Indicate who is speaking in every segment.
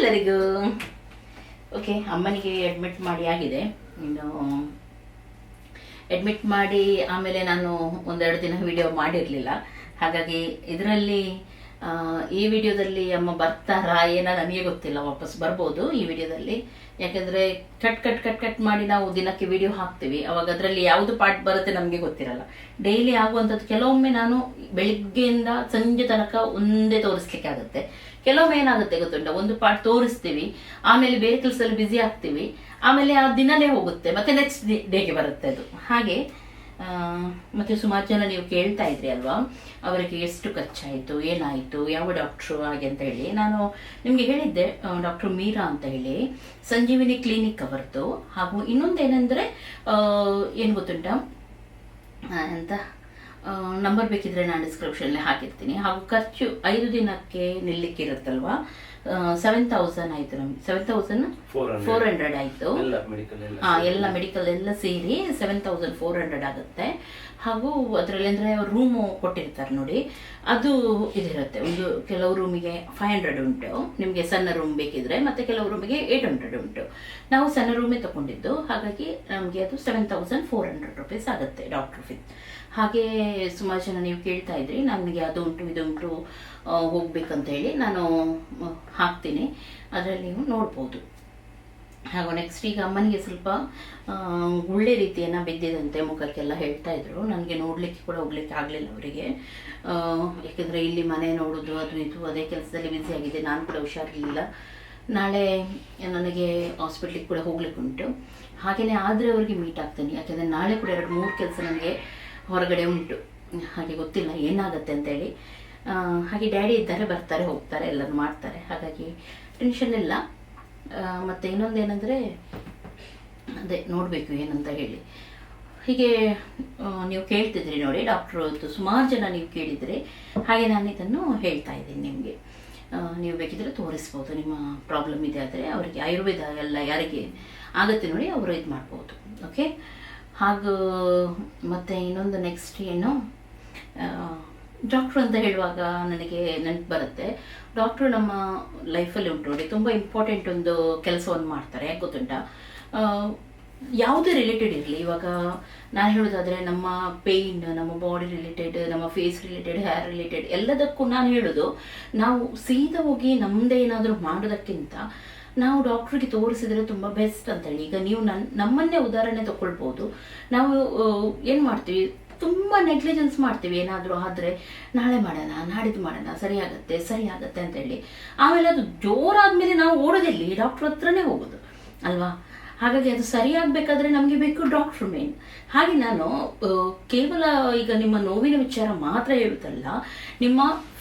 Speaker 1: ಎಲ್ಲರಿಗೂ? ಓಕೆ ಅಮ್ಮನಿಗೆ ಅಡ್ಮಿಟ್ ಮಾಡಿ ಆಗಿದೆ. ಇನ್ನು ಅಡ್ಮಿಟ್ ಮಾಡಿ ಆಮೇಲೆ ನಾನು ಒಂದೆರಡು ದಿನ ವಿಡಿಯೋ ಮಾಡಿರಲಿಲ್ಲ. ಹಾಗಾಗಿ ಇದರಲ್ಲಿ ಈ ವಿಡಿಯೋದಲ್ಲಿ ಅಮ್ಮ ಬರ್ತಾರಾ ಏನೋ ನನಗೆ ಗೊತ್ತಿಲ್ಲ, ವಾಪಸ್ ಬರ್ಬೋದು ಈ ವಿಡಿಯೋದಲ್ಲಿ. ಯಾಕಂದ್ರೆ ಕಟ್ ಕಟ್ ಕಟ್ ಕಟ್ ಮಾಡಿ ನಾವು ದಿನಕ್ಕೆ ವಿಡಿಯೋ ಹಾಕ್ತೀವಿ. ಅವಾಗ ಅದರಲ್ಲಿ ಯಾವುದು ಪಾರ್ಟ್ ಬರುತ್ತೆ ನಮಗೆ ಗೊತ್ತಿರಲ್ಲ. ಡೈಲಿ ಆಗುವಂಥದ್ದು ಕೆಲವೊಮ್ಮೆ ನಾನು ಬೆಳಿಗ್ಗೆಯಿಂದ ಸಂಜೆ ತನಕ ಒಂದೇ ತೋರಿಸ್ಲಿಕ್ಕೆ ಆಗುತ್ತೆ. ಕೆಲವೊಮ್ಮೆ ಏನಾಗುತ್ತೆ ಗೊತ್ತುಂಟ? ಒಂದು ಪಾರ್ಟ್ ತೋರಿಸ್ತೀವಿ, ಆಮೇಲೆ ಬೇರೆ ಕೆಲಸದಲ್ಲಿ ಬ್ಯುಸಿ ಆಗ್ತೀವಿ. ಆಮೇಲೆ ಆ ದಿನನೇ ಹೋಗುತ್ತೆ. ಮತ್ತೆ ನೆಕ್ಸ್ಟ್ ಡೇಗೆ ಬರುತ್ತೆ ಅದು. ಹಾಗೆ ಮತ್ತೆ ಸುಮಾರು ಜನ ನೀವು ಕೇಳ್ತಾ ಇದ್ರಿ ಅಲ್ವಾ? ಅವರಿಗೆ ಎಷ್ಟು ಖರ್ಚಾಯಿತು, ಏನಾಯಿತು, ಯಾವ ಡಾಕ್ಟ್ರು ಹಾಗೆ ಅಂತ ಹೇಳಿ. ನಾನು ನಿಮಗೆ ಹೇಳಿದ್ದೆ ಡಾಕ್ಟರ್ ಮೀರಾ ಅಂತ ಹೇಳಿ. ಸಂಜೀವಿನಿ ಕ್ಲಿನಿಕ್ ಅವರದ್ದು ಹಾಗೂ ಇನ್ನೊಂದೇನೆಂದರೆ ಏನು ಗೊತ್ತುಂಟ? ಎಂತ? ನಂಬರ್ ಬೇಕಿದ್ರೆ ನಾನು ಡಿಸ್ಕ್ರಿಪ್ಷನ್ಲಿ ಹಾಕಿರ್ತೀನಿ. ಹಾಗೂ ಖರ್ಚು ಐದು ದಿನಕ್ಕೆ ನಿಲ್ಲಿಕ್ಕೆ ಇರುತ್ತಲ್ವಾ ಸೆವೆನ್ ತೌಸಂಡ್ ಆಯ್ತು ನಮ್ಗೆ. Seven thousand
Speaker 2: 400.
Speaker 1: ಫೋರ್ ಹಂಡ್ರೆಡ್ ಆಯ್ತು.
Speaker 2: ಹಾ ಎಲ್ಲ
Speaker 1: ಮೆಡಿಕಲ್ ಎಲ್ಲ ಸೇರಿ ಸೆವೆನ್ ತೌಸಂಡ್ ಫೋರ್ ಹಂಡ್ರೆಡ್ ಆಗುತ್ತೆ. ಹಾಗೂ ಅದರಲ್ಲಿ ಅಂದರೆ ರೂಮು ಕೊಟ್ಟಿರ್ತಾರೆ ನೋಡಿ. ಅದು ಇದಿರುತ್ತೆ. ಒಂದು ಕೆಲವು ರೂಮಿಗೆ ಫೈವ್ ಹಂಡ್ರೆಡ್ ಉಂಟು. ನಿಮಗೆ ಸಣ್ಣ ರೂಮ್ ಬೇಕಿದ್ರೆ ಮತ್ತೆ ಕೆಲವು ರೂಮಿಗೆ ಏಯ್ಟ್ ಹಂಡ್ರೆಡ್ ಉಂಟು. ನಾವು ಸಣ್ಣ ರೂಮೇ ತಗೊಂಡಿದ್ದು. ಹಾಗಾಗಿ ನಮಗೆ ಅದು seven thousand four hundred rupees ಆಗುತ್ತೆ ಡಾಕ್ಟರ್ ಫೀಸ್ ಹಾಗೆ ಸುಮಾರು ಜನ ನೀವು ಕೇಳ್ತಾ ಇದ್ರಿ ನನಗೆ ಅದು ಉಂಟು, ಇದು ಉಂಟು ಹೋಗ್ಬೇಕಂತ ಹೇಳಿ ನಾನು ಹಾಕ್ತೀನಿ. ಅದರಲ್ಲಿ ನೀವು ನೋಡ್ಬೋದು. ಹಾಗೂ ನೆಕ್ಸ್ಟ್ ಈಗ ಅಮ್ಮನಿಗೆ ಸ್ವಲ್ಪ ಒಳ್ಳೆ ರೀತಿಯನ್ನ ಬಿದ್ದಿದಂತೆ ಮುಖಕ್ಕೆಲ್ಲ ಹೇಳ್ತಾ ಇದ್ರು. ನನಗೆ ನೋಡ್ಲಿಕ್ಕೆ ಕೂಡ ಹೋಗ್ಲಿಕ್ಕೆ ಆಗಲಿಲ್ಲ ಅವರಿಗೆ. ಯಾಕೆಂದರೆ ಇಲ್ಲಿ ಮನೆ ನೋಡೋದು, ಅದು ಇದು, ಅದೇ ಕೆಲಸದಲ್ಲಿ ಬ್ಯುಸಿ ಆಗಿದೆ ನಾನು ಕೂಡ ಹುಷಾರಿರಲಿಲ್ಲ. ನಾಳೆ ನನಗೆ ಹಾಸ್ಪಿಟ್ಲಿಗೆ ಕೂಡ ಹೋಗ್ಲಿಕ್ಕೆ ಉಂಟು. ಹಾಗೆಯೇ ಆದರೆ ಅವರಿಗೆ ಮೀಟ್ ಆಗ್ತೀನಿ. ಯಾಕೆಂದರೆ ನಾಳೆ ಕೂಡ ಎರಡು ಮೂರು ಕೆಲಸ ನನಗೆ ಹೊರಗಡೆ ಉಂಟು. ಹಾಗೆ ಗೊತ್ತಿಲ್ಲ ಏನಾಗುತ್ತೆ ಅಂತೇಳಿ. ಹೇಳಿ ಹಾಗೆ ಡ್ಯಾಡಿ ಇದ್ದಾರೆ, ಬರ್ತಾರೆ, ಹೋಗ್ತಾರೆ, ಎಲ್ಲರೂ ಮಾಡ್ತಾರೆ. ಹಾಗಾಗಿ ಟೆನ್ಷನ್ ಇಲ್ಲ. ಮತ್ತು ಇನ್ನೊಂದೇನೆಂದರೆ, ಅದೇ ನೋಡಬೇಕು ಏನಂತ ಹೇಳಿ. ಹೀಗೆ ನೀವು ಕೇಳ್ತಿದ್ರಿ ನೋಡಿ ಡಾಕ್ಟ್ರು ಸುಮಾರು ಜನ ನೀವು ಕೇಳಿದ್ರಿ, ಹಾಗೆ ನಾನು ಇದನ್ನು ಹೇಳ್ತಾ ಇದ್ದೀನಿ ನಿಮಗೆ. ನೀವು ಬೇಕಿದ್ರೆ ತೋರಿಸ್ಬೋದು. ನಿಮ್ಮ ಪ್ರಾಬ್ಲಮ್ ಇದೆ ಆದರೆ, ಅವರಿಗೆ ಆಯುರ್ವೇದ ಎಲ್ಲ ಯಾರಿಗೆ ಆಗುತ್ತೆ ನೋಡಿ, ಅವರು ಇದು ಮಾಡ್ಬೋದು ಓಕೆ ಹಾಗೂ ಮತ್ತು ಇನ್ನೊಂದು ನೆಕ್ಸ್ಟ್ ಏನು ಡಾಕ್ಟ್ರು ಅಂತ ಹೇಳುವಾಗ ನನಗೆ ನೆನಪು ಬರುತ್ತೆ. ಡಾಕ್ಟ್ರು ನಮ್ಮ ಲೈಫಲ್ಲಿ ಉಂಟು ನೋಡಿ, ತುಂಬ ಇಂಪಾರ್ಟೆಂಟ್ ಒಂದು ಕೆಲಸವನ್ನು ಮಾಡ್ತಾರೆ ಯಾಕೆ ಗೊತ್ತುಂಟಾ ಯಾವುದೇ ರಿಲೇಟೆಡ್ ಇರಲಿ, ಇವಾಗ ನಾನು ಹೇಳೋದಾದರೆ ನಮ್ಮ ಪೇಯ್ನ್ ನಮ್ಮ ಬಾಡಿ ರಿಲೇಟೆಡ್ ನಮ್ಮ ಫೇಸ್ ರಿಲೇಟೆಡ್ ಹೇರ್ ರಿಲೇಟೆಡ್ ಎಲ್ಲದಕ್ಕೂ ನಾನು ಹೇಳೋದು, ನಾವು ಸೀದಾ ಹೋಗಿ ನಮ್ಮದೇ ಏನಾದರೂ ಮಾಡೋದಕ್ಕಿಂತ ನಾವು ಡಾಕ್ಟ್ರಿಗೆ ತೋರಿಸಿದ್ರೆ ತುಂಬ ಬೆಸ್ಟ್ ಅಂತೇಳಿ. ಈಗ ನೀವು ನನ್ನ ನಮ್ಮನ್ನೇ ಉದಾಹರಣೆ ತಗೊಳ್ಬೋದು. ನಾವು ಏನು ಮಾಡ್ತೀವಿ? ತುಂಬ ನೆಗ್ಲಿಜೆನ್ಸ್ ಮಾಡ್ತೀವಿ. ಏನಾದರೂ ಆದರೆ ನಾಳೆ ಮಾಡೋಣ, ನಾಡಿದ್ದು ಮಾಡೋಣ ಸರಿ ಆಗತ್ತೆ ಸರಿ ಆಗತ್ತೆ ಅಂತೇಳಿ. ಆಮೇಲೆ ಅದು ಜೋರಾದ್ಮೇಲೆ ನಾವು ಓಡೋದಿಲ್ಲ. ಡಾಕ್ಟ್ರ್ ಹತ್ರನೇ ಹೋಗೋದು. ಅಲ್ವಾ? ಹಾಗಾಗಿ ಅದು ಸರಿಯಾಗಬೇಕಾದ್ರೆ ನಮಗೆ ಬೇಕು ಡಾಕ್ಟ್ರ್ ಮೇನ್ ಹಾಗೆ ನಾನು ಕೇವಲ ಈಗ ನಿಮ್ಮ ನೋವಿನ ವಿಚಾರ ಮಾತ್ರ ಹೇಳುತ್ತಲ್ಲ, ನಿಮ್ಮ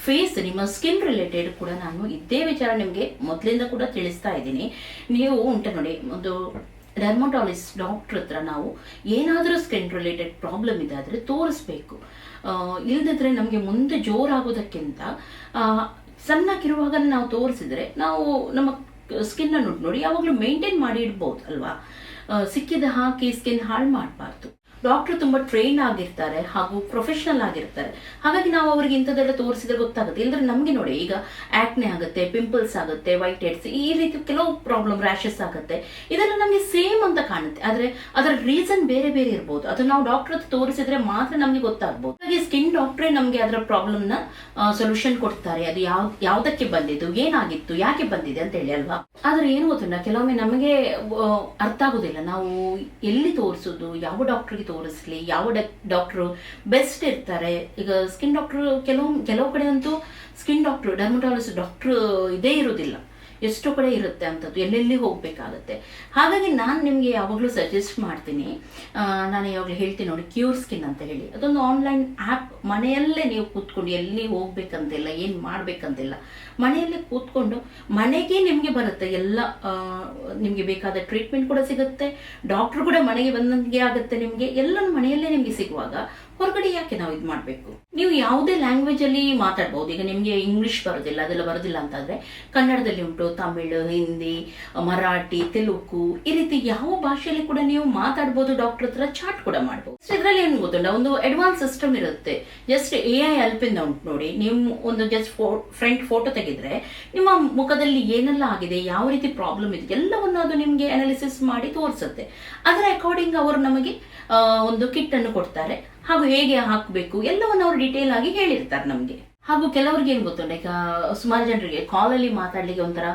Speaker 1: ಫೇಸ್ ನಿಮ್ಮ ಸ್ಕಿನ್ ರಿಲೇಟೆಡ್ ಕೂಡ ನಾನು ಇದೇ ವಿಚಾರ ನಿಮಗೆ ಮೊದಲಿಂದ ಕೂಡ ತಿಳಿಸ್ತಾ ಇದ್ದೀನಿ. ನೀವು ಉಂಟ ನೋಡಿ, ಒಂದು ಡರ್ಮೊಟಾಲಜಿಸ್ಟ್ ಡಾಕ್ಟ್ರ್ ಹತ್ರ ನಾವು ಏನಾದರೂ ಸ್ಕಿನ್ ರಿಲೇಟೆಡ್ ಪ್ರಾಬ್ಲಮ್ ಇದಾದರೆ ತೋರಿಸ್ಬೇಕು. ಇಲ್ಲದಿದ್ರೆ ನಮಗೆ ಮುಂದೆ ಜೋರಾಗೋದಕ್ಕಿಂತ ಸಣ್ಣಕ್ಕಿರುವಾಗ ನಾವು ತೋರಿಸಿದ್ರೆ ನಾವು ನಮ್ಮ ಸ್ಕಿನ್ ನೋಡಿ, ಯಾವಾಗಲೂ ಮೇಂಟೈನ್ ಮಾಡಿ ಇಡ್ಬೋದು ಅಲ್ವಾ? ಸಿಕ್ಕಿದ ಹಾಕಿ ಸ್ಕಿನ್ ಹಾಳು ಮಾಡಬಾರ್ದು. ಡಾಕ್ಟರ್ ತುಂಬಾ ಟ್ರೈನ್ ಆಗಿರ್ತಾರೆ ಹಾಗೂ ಪ್ರೊಫೆಷನಲ್ ಆಗಿರ್ತಾರೆ. ಹಾಗಾಗಿ ನಾವು ಅವರಿಗೆ ಇಂಥದ್ದೆಲ್ಲ ತೋರಿಸಿದ್ರೆ ಗೊತ್ತಾಗುತ್ತೆ. ಇಲ್ಲದ್ರೆ ನಮಗೆ ನೋಡಿ, ಈಗ ಆಕ್ನೆ ಆಗುತ್ತೆ ಪಿಂಪಲ್ಸ್ ಆಗುತ್ತೆ ವೈಟ್ ಹೆಡ್ಸ್ ಈ ರೀತಿ ಕೆಲವು ಪ್ರಾಬ್ಲಮ್ ರ್ಯಾಷಸ್ ಆಗುತ್ತೆ. ಇದೆಲ್ಲ ನಮಗೆ ಸೇಮ್ ಅಂತ ಕಾಣುತ್ತೆ. ಆದ್ರೆ ಅದರ ರೀಸನ್ ಬೇರೆ ಬೇರೆ ಇರ್ಬೋದು. ಅದು ನಾವು ಡಾಕ್ಟರ್ ತೋರಿಸಿದ್ರೆ ಮಾತ್ರ ನಮಗೆ ಗೊತ್ತಾಗ್ಬೋದು. ಹಾಗೆ ಸ್ಕಿನ್ ಡಾಕ್ಟ್ರೇ ನಮಗೆ ಅದರ ಪ್ರಾಬ್ಲಮ್ನ ಸೊಲ್ಯೂಷನ್ ಕೊಡ್ತಾರೆ. ಅದು ಯಾವ, ಯಾವ್ದಕ್ಕೆ ಬಂದಿದ್ದು, ಏನಾಗಿತ್ತು, ಯಾಕೆ ಬಂದಿದೆ ಅಂತ ಹೇಳಿ ಅಲ್ವಾ? ಆದ್ರೆ ಏನು ಗೊತ್ತಿಲ್ಲ ಕೆಲವೊಮ್ಮೆ ನಮಗೆ ಅರ್ಥ ಆಗೋದಿಲ್ಲ. ನಾವು ಎಲ್ಲಿ ತೋರಿಸೋದು, ಯಾವ ಡಾಕ್ಟರ್ಗೆ ತೋರಿಸ್ಲಿ, ಯಾವ ಡಾಕ್ಟ್ರು ಬೆಸ್ಟ್ ಇರ್ತಾರೆ. ಈಗ ಸ್ಕಿನ್ ಡಾಕ್ಟರ್ ಕೆಲವು ಕೆಲವು ಕಡೆ ಅಂತೂ ಸ್ಕಿನ್ ಡಾಕ್ಟರ್ ಡರ್ಮಟಾಲಜಿಸ್ಟ್ ಡಾಕ್ಟರ್ ಇದೇ ಇರೋದಿಲ್ಲ ಎಷ್ಟೋ ಕಡೆ ಇರುತ್ತೆ ಅಂಥದ್ದು, ಎಲ್ಲೆಲ್ಲಿ ಹೋಗಬೇಕಾಗುತ್ತೆ. ಹಾಗಾಗಿ ನಾನು ನಿಮಗೆ ಯಾವಾಗಲೂ ಸಜೆಸ್ಟ್ ಮಾಡ್ತೀನಿ. ನಾನು ಯಾವಾಗಲೂ ಹೇಳ್ತೀನಿ ನೋಡಿ ಕ್ಯೂರ್ ಸ್ಕಿನ್ ಅಂತ ಹೇಳಿ. ಅದೊಂದು ಆನ್ಲೈನ್ ಆ್ಯಪ್ ಮನೆಯಲ್ಲೇ ನೀವು ಕೂತ್ಕೊಂಡು ಎಲ್ಲಿ ಹೋಗ್ಬೇಕಂತಿಲ್ಲ, ಏನು ಮಾಡಬೇಕಂತಿಲ್ಲ. ಮನೆಯಲ್ಲೇ ಕೂತ್ಕೊಂಡು ಮನೆಗೆ ನಿಮಗೆ ಬರುತ್ತೆ ಎಲ್ಲ ನಿಮಗೆ ಬೇಕಾದ ಟ್ರೀಟ್ಮೆಂಟ್ ಕೂಡ ಸಿಗುತ್ತೆ. ಡಾಕ್ಟರ್ ಕೂಡ ಮನೆಗೆ ಬಂದಂಗೆ ಆಗುತ್ತೆ ನಿಮಗೆ. ಎಲ್ಲನೂ ಮನೆಯಲ್ಲೇ ನಿಮಗೆ ಸಿಗುವಾಗ ಹೊರಗಡೆ ಯಾಕೆ ನಾವು ಇದು ಮಾಡಬೇಕು? ನೀವು ಯಾವುದೇ ಲ್ಯಾಂಗ್ವೇಜ್ ಅಲ್ಲಿ ಮಾತಾಡ್ಬೋದು. ಈಗ ನಿಮಗೆ ಇಂಗ್ಲಿಷ್ ಬರೋದಿಲ್ಲ, ಅದೆಲ್ಲ ಬರೋದಿಲ್ಲ ಅಂತಂದರೆ ಕನ್ನಡದಲ್ಲಿ ಉಂಟು, ತಮಿಳು, ಹಿಂದಿ, ಮರಾಠಿ, ತೆಲುಗು, ಈ ರೀತಿ ಯಾವ ಭಾಷೆಯಲ್ಲಿ ಕೂಡ ನೀವು ಮಾತಾಡ್ಬೋದು ಡಾಕ್ಟರ್ ಹತ್ರ ಚಾಟ್ ಕೂಡ ಮಾಡ್ಬೋದು. ಇದರಲ್ಲಿ ಏನು ಗೊತ್ತುಂಟ? ಒಂದು ಅಡ್ವಾನ್ಸ್ ಸಿಸ್ಟಮ್ ಇರುತ್ತೆ. ಜಸ್ಟ್ ಎ ಐ ಹೆಲ್ಪ್ ಇಂದ ಉಂಟು ನೋಡಿ. ನೀವು ಒಂದು ಜಸ್ಟ್ ಫ್ರಂಟ್ ಫೋಟೋ ತೆಗೆದ್ರೆ ನಿಮ್ಮ ಮುಖದಲ್ಲಿ ಏನೆಲ್ಲ ಆಗಿದೆ, ಯಾವ ರೀತಿ ಪ್ರಾಬ್ಲಮ್ ಇದೆ, ಎಲ್ಲವನ್ನು ಅದು ನಿಮಗೆ ಅನಾಲಿಸಿಸ್ ಮಾಡಿ ತೋರಿಸುತ್ತೆ. ಅದರ ಅಕಾರ್ಡಿಂಗ್ ಅವರು ನಮಗೆ ಒಂದು ಕಿಟ್ ಅನ್ನು ಕೊಡ್ತಾರೆ. ಹಾಗೂ ಹೇಗೆ ಹಾಕಬೇಕು ಎಲ್ಲವನ್ನು ಅವರು ಡೀಟೇಲ್ ಆಗಿ ಹೇಳಿರ್ತಾರೆ ನಮಗೆ. ಹಾಗೂ ಕೆಲವರಿಗೆ ಏನು ಗೊತ್ತು ಲೈಕ್ ಸುಮಾರು ಜನರಿಗೆ ಕಾಲಲ್ಲಿ ಮಾತಾಡ್ಲಿಕ್ಕೆ ಒಂಥರ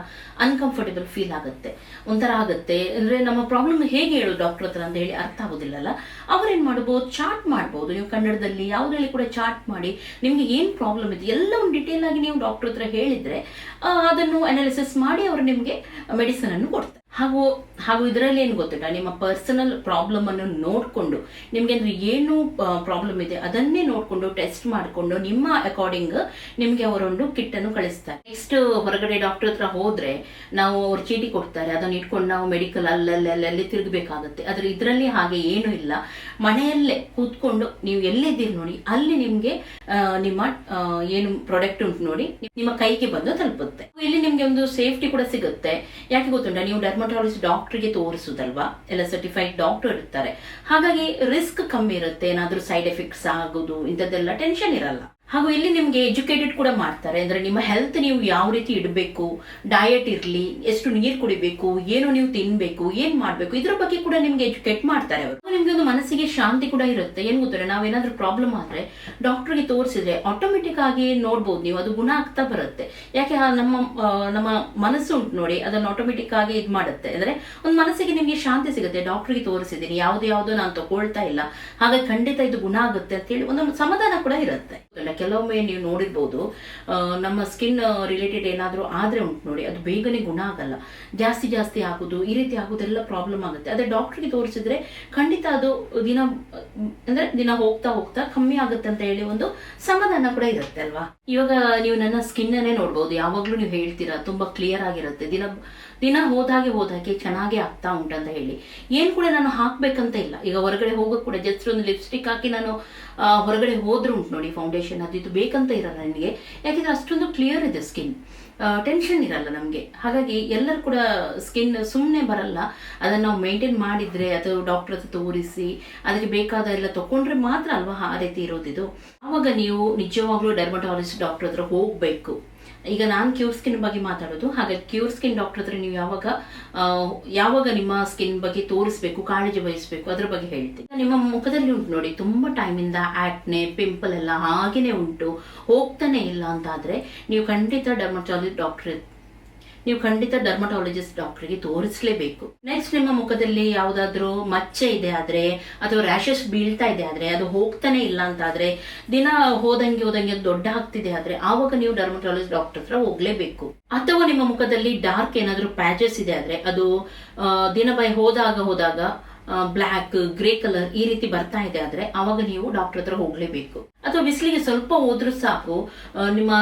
Speaker 1: ಅನ್ಕಂಫರ್ಟೇಬಲ್ ಫೀಲ್ ಆಗುತ್ತೆ. ಒಂಥರ ಆಗುತ್ತೆ. ಅಂದ್ರೆ ನಮ್ಮ ಪ್ರಾಬ್ಲಮ್ ಹೇಗೆ ಹೇಳು ಡಾಕ್ಟರ್ ಹತ್ರ ಅಂತ ಹೇಳಿ ಅರ್ಥ ಆಗೋದಿಲ್ಲಲ್ಲ? ಅವ್ರೇನ್ ಮಾಡ್ಬೋದು? ಚಾರ್ಟ್ ಮಾಡ್ಬೋದು. ನೀವು ಕನ್ನಡದಲ್ಲಿ ಯಾವುದ್ರಲ್ಲಿ ಕೂಡ ಚಾರ್ಟ್ ಮಾಡಿ ನಿಮ್ಗೆ ಏನ್ ಪ್ರಾಬ್ಲಮ್ ಇದೆ ಎಲ್ಲವನ್ನು ಡಿಟೇಲ್ ಆಗಿ ನೀವು ಡಾಕ್ಟರ್ ಹತ್ರ ಹೇಳಿದ್ರೆ ಅದನ್ನು ಅನಾಲಿಸಿಸ್ ಮಾಡಿ ಅವರು ನಿಮ್ಗೆ ಮೆಡಿಸಿನ್ ಅನ್ನು ಕೊಡ್ತಾರೆ. ಹಾಗೂ ಹಾಗೂ ಇದರಲ್ಲಿ ಏನು ಗೊತ್ತಿಲ್ಲ ನಿಮ್ಮ ಪರ್ಸನಲ್ ಪ್ರಾಬ್ಲಮ್ ಅನ್ನು ನೋಡಿಕೊಂಡು ನಿಮ್ಗೆ ಅಂದ್ರೆ ಏನು ಪ್ರಾಬ್ಲಮ್ ಇದೆ, ಅದನ್ನೇ ನೋಡಿಕೊಂಡು ಟೆಸ್ಟ್ ಮಾಡಿಕೊಂಡು, ನಿಮ್ಮ ಅಕಾರ್ಡಿಂಗ್ ನಿಮ್ಗೆ ಅವರೊಂದು ಕಿಟ್ ಅನ್ನು ಕಳಿಸ್ತಾರೆ. ನೆಕ್ಸ್ಟ್ ಹೊರಗಡೆ ಡಾಕ್ಟರ್ ಹತ್ರ ಹೋದ್ರೆ, ನಾವು ಅವ್ರ ಚೀಟಿ ಕೊಡ್ತಾರೆ, ಅದನ್ನ ಇಟ್ಕೊಂಡು ನಾವು ಮೆಡಿಕಲ್ ಅಲ್ಲಲ್ಲಿ ತಿರುಗಬೇಕಾಗುತ್ತೆ. ಆದ್ರೆ ಇದರಲ್ಲಿ ಹಾಗೆ ಏನು ಇಲ್ಲ. ಮನೆಯಲ್ಲೇ ಕೂತ್ಕೊಂಡು ನೀವು ಎಲ್ಲಿದ್ದೀರಿ ನೋಡಿ, ಅಲ್ಲಿ ನಿಮ್ಗೆ ನಿಮ್ಮ ಏನು ಪ್ರಾಡಕ್ಟ್ ಉಂಟು ನೋಡಿ, ನಿಮ್ಮ ಕೈಗೆ ಬಂದು ತಲುಪುತ್ತೆ. ಇಲ್ಲಿ ನಿಮ್ಗೆ ಒಂದು ಸೇಫ್ಟಿ ಕೂಡ ಸಿಗುತ್ತೆ. ಯಾಕೆ ಗೊತ್ತುಂಟ? ನೀವು ಡರ್ಮಟಾಲಜಿಸ್ಟ್ ಡಾಕ್ಟರ್ಗೆ ತೋರಿಸುದಲ್ವಾ? ಎಲ್ಲ ಸರ್ಟಿಫೈಡ್ ಡಾಕ್ಟರ್ ಇರ್ತಾರೆ. ಹಾಗಾಗಿ ರಿಸ್ಕ್ ಕಮ್ಮಿ ಇರುತ್ತೆ, ಏನಾದ್ರೂ ಸೈಡ್ ಎಫೆಕ್ಟ್ಸ್ ಆಗೋದು, ಇಂಥದ್ದೆಲ್ಲ ಟೆನ್ಷನ್ ಇರಲ್ಲ. ಹಾಗೂ ಇಲ್ಲಿ ನಿಮ್ಗೆ ಎಜುಕೇಟೆಡ್ ಕೂಡ ಮಾಡ್ತಾರೆ. ಅಂದ್ರೆ ನಿಮ್ಮ ಹೆಲ್ತ್ ನೀವು ಯಾವ ರೀತಿ ಇಡಬೇಕು ಡಯಟ್ ಇರಲಿ, ಎಷ್ಟು ನೀರು ಕುಡಿಬೇಕು, ಏನು ನೀವು ತಿನ್ಬೇಕು, ಏನ್ ಮಾಡ್ಬೇಕು, ಇದ್ರ ಬಗ್ಗೆ ಕೂಡ ನಿಮ್ಗೆ ಎಜುಕೇಟ್ ಮಾಡ್ತಾರೆ ಅವರು. ನಿಮ್ಗೆ ಒಂದು ಮನಸ್ಸಿಗೆ ಶಾಂತಿ ಕೂಡ ಇರುತ್ತೆ. ಏನ್ ಗೊತ್ತಾರೆ ನಾವೇನಾದ್ರೂ ಪ್ರಾಬ್ಲಮ್ ಆದ್ರೆ ಡಾಕ್ಟರ್ಗೆ ತೋರಿಸಿದ್ರೆ ಆಟೋಮೆಟಿಕ್ ಆಗಿ ನೋಡ್ಬೋದು ನೀವು. ಅದು ಗುಣ ಆಗ್ತಾ ಬರುತ್ತೆ. ಯಾಕೆ ನಮ್ಮ ನಮ್ಮ ಮನಸ್ಸು ಉಂಟು ನೋಡಿ, ಅದನ್ನ ಆಟೋಮೆಟಿಕ್ ಆಗಿ ಇದು ಮಾಡುತ್ತೆ. ಅಂದ್ರೆ ಒಂದು ಮನಸ್ಸಿಗೆ ನಿಮ್ಗೆ ಶಾಂತಿ ಸಿಗುತ್ತೆ. ಡಾಕ್ಟರ್ಗೆ ತೋರಿಸಿದ್ದೀನಿ, ಯಾವ್ದು ಯಾವ್ದು ನಾನು ತಗೊಳ್ತಾ ಇಲ್ಲ. ಹಾಗಾಗಿ ಖಂಡಿತ ಇದು ಗುಣ ಆಗುತ್ತೆ ಅಂತ ಹೇಳಿ ಒಂದು ಸಮಾಧಾನ ಕೂಡ ಇರುತ್ತೆ. ಕೆಲವೊಮ್ಮೆ ನೀವು ನೋಡಿರ್ಬೋದು ನಮ್ಮ ಸ್ಕಿನ್ ರಿಲೇಟೆಡ್ ಏನಾದರೂ ಆದ್ರೆ ಉಂಟು ನೋಡಿ, ಅದು ಬೇಗನೆ ಗುಣ ಆಗಲ್ಲ. ಜಾಸ್ತಿ ಜಾಸ್ತಿ ಆಗೋದು, ಈ ರೀತಿ ಆಗೋದೆಲ್ಲ ಪ್ರಾಬ್ಲಮ್ ಆಗುತ್ತೆ. ಅದೇ ಡಾಕ್ಟ್ರಿಗೆ ತೋರಿಸಿದ್ರೆ ಖಂಡಿತ ಅದು ದಿನ, ಅಂದ್ರೆ ದಿನ ಹೋಗ್ತಾ ಹೋಗ್ತಾ ಕಮ್ಮಿ ಆಗುತ್ತೆ ಅಂತ ಹೇಳಿ ಒಂದು ಸಮಾಧಾನ ಕೂಡ ಇರುತ್ತೆ ಅಲ್ವಾ? ಇವಾಗ ನೀವು ನನ್ನ ಸ್ಕಿನ್ನೇ ನೋಡ್ಬೋದು, ಯಾವಾಗಲೂ ನೀವು ಹೇಳ್ತೀರಾ, ತುಂಬಾ ಕ್ಲಿಯರ್ ಆಗಿರುತ್ತೆ. ದಿನ ದಿನ ಹೋದಾಗೆ ಹೋದಾಗೆ ಚೆನ್ನಾಗಿ ಆಗ್ತಾ ಉಂಟಂತ ಹೇಳಿ. ಏನು ಕೂಡ ನಾನು ಹಾಕ್ಬೇಕಂತ ಇಲ್ಲ. ಈಗ ಹೊರಗಡೆ ಹೋಗಕ್ ಕೂಡ ಜಸ್ಟ್ ಒಂದು ಲಿಪ್ಸ್ಟಿಕ್ ಹಾಕಿ ನಾನು ಹೊರಗಡೆ ಹೋದ್ರು ಉಂಟು ನೋಡಿ ಫೌಂಡೇಶನ್ ಅದು ಇದು ಬೇಕಂತ ಇರಲ್ಲ ನನಗೆ. ಯಾಕಂದ್ರೆ ಅಷ್ಟೊಂದು ಕ್ಲಿಯರ್ ಇದೆ ಸ್ಕಿನ್ ಟೆನ್ಷನ್ ಇರಲ್ಲ ನಮಗೆ. ಹಾಗಾಗಿ ಎಲ್ಲರೂ ಕೂಡ ಸ್ಕಿನ್ ಸುಮ್ಮನೆ ಬರಲ್ಲ. ಅದನ್ನ ನಾವು ಮೇಂಟೈನ್ ಮಾಡಿದ್ರೆ ಅದು ಡಾಕ್ಟರ್ ಹತ್ರ ತೋರಿಸಿ ಅದಕ್ಕೆ ಬೇಕಾದ ಎಲ್ಲ ತಕೊಂಡ್ರೆ ಮಾತ್ರ ಅಲ್ವಾ ಆ ರೀತಿ ಇರೋದಿದು. ಆವಾಗ ನೀವು ನಿಜವಾಗ್ಲೂ ಡರ್ಮಟಾಲಜಿಸ್ಟ್ ಡಾಕ್ಟರ್ ಹತ್ರ ಹೋಗ್ಬೇಕು. ಈಗ ನಾನು ಕ್ಯೂರ್ ಸ್ಕಿನ್ ಬಗ್ಗೆ ಮಾತಾಡೋದು. ಹಾಗಾಗಿ ಕ್ಯೂರ್ ಸ್ಕಿನ್ ಡಾಕ್ಟರ್ ಹತ್ರ ನೀವು ಯಾವಾಗ ಯಾವಾಗ ನಿಮ್ಮ ಸ್ಕಿನ್ ಬಗ್ಗೆ ತೋರಿಸ್ಬೇಕು, ಕಾಳಜಿ ವಹಿಸ್ಬೇಕು, ಅದ್ರ ಬಗ್ಗೆ ಹೇಳ್ತೀನಿ. ನಿಮ್ಮ ಮುಖದಲ್ಲಿ ಉಂಟು ನೋಡಿ, ತುಂಬಾ ಟೈಮಿಂದ ಆಕ್ನೆ ಪಿಂಪಲ್ ಎಲ್ಲ ಹಾಗೇನೆ ಉಂಟು. ಹೋಗ್ತಾನೆ ಇಲ್ಲ ಅಂತಾದ್ರೆ, ನೀವು ಖಂಡಿತ ಡರ್ಮಟಾಲಜಿ ಡಾಕ್ಟರ್ ನೀವು ಖಂಡಿತ ಡರ್ಮಟಾಲಜಿಸ್ಟ್ ಡಾಕ್ಟರ್ಗೆ ತೋರಿಸಲೇಬೇಕು. ನೆಕ್ಸ್ಟ್ ನಿಮ್ಮ ಮುಖದಲ್ಲಿ ಯಾವುದಾದ್ರೂ ಮಚ್ಚೆ ಇದೆ ಆದ್ರೆ, ಅಥವಾ ರ್ಯಾಶಸ್ ಬೀಳ್ತಾ ಇದೆ ಆದ್ರೆ, ಅದು ಹೋಗ್ತಾನೆ ಇಲ್ಲ ಅಂತಾದ್ರೆ, ದಿನ ಹೋದಂಗೆ ಹೋದಂಗೆ ದೊಡ್ಡ ಆಗ್ತಿದೆ ಆದ್ರೆ, ಆವಾಗ ನೀವು ಡರ್ಮಟಾಲಜಿಸ್ಟ್ ಡಾಕ್ಟರ್ ಹತ್ರ ಹೋಗ್ಲೇಬೇಕು. ಅಥವಾ ನಿಮ್ಮ ಮುಖದಲ್ಲಿ ಡಾರ್ಕ್ ಏನಾದ್ರೂ ಪ್ಯಾಚಸ್ ಇದೆ ಆದ್ರೆ, ಅದು ದಿನ ಬೈ ಹೋದಾಗ ಹೋದಾಗ ಬ್ಲ್ಯಾಕ್ ಗ್ರೇ ಕಲರ್ ಈ ರೀತಿ ಬರ್ತಾ ಇದೆ ಆದ್ರೆ, ಆವಾಗ ನೀವು ಡಾಕ್ಟರ್ ಹತ್ರ ಹೋಗ್ಲೇಬೇಕು. ಅಥವಾ ಬಿಸಿಲಿಗೆ ಸ್ವಲ್ಪ ಹೋದ್ರೂ ಸಾಕು ನಿಮ್ಮ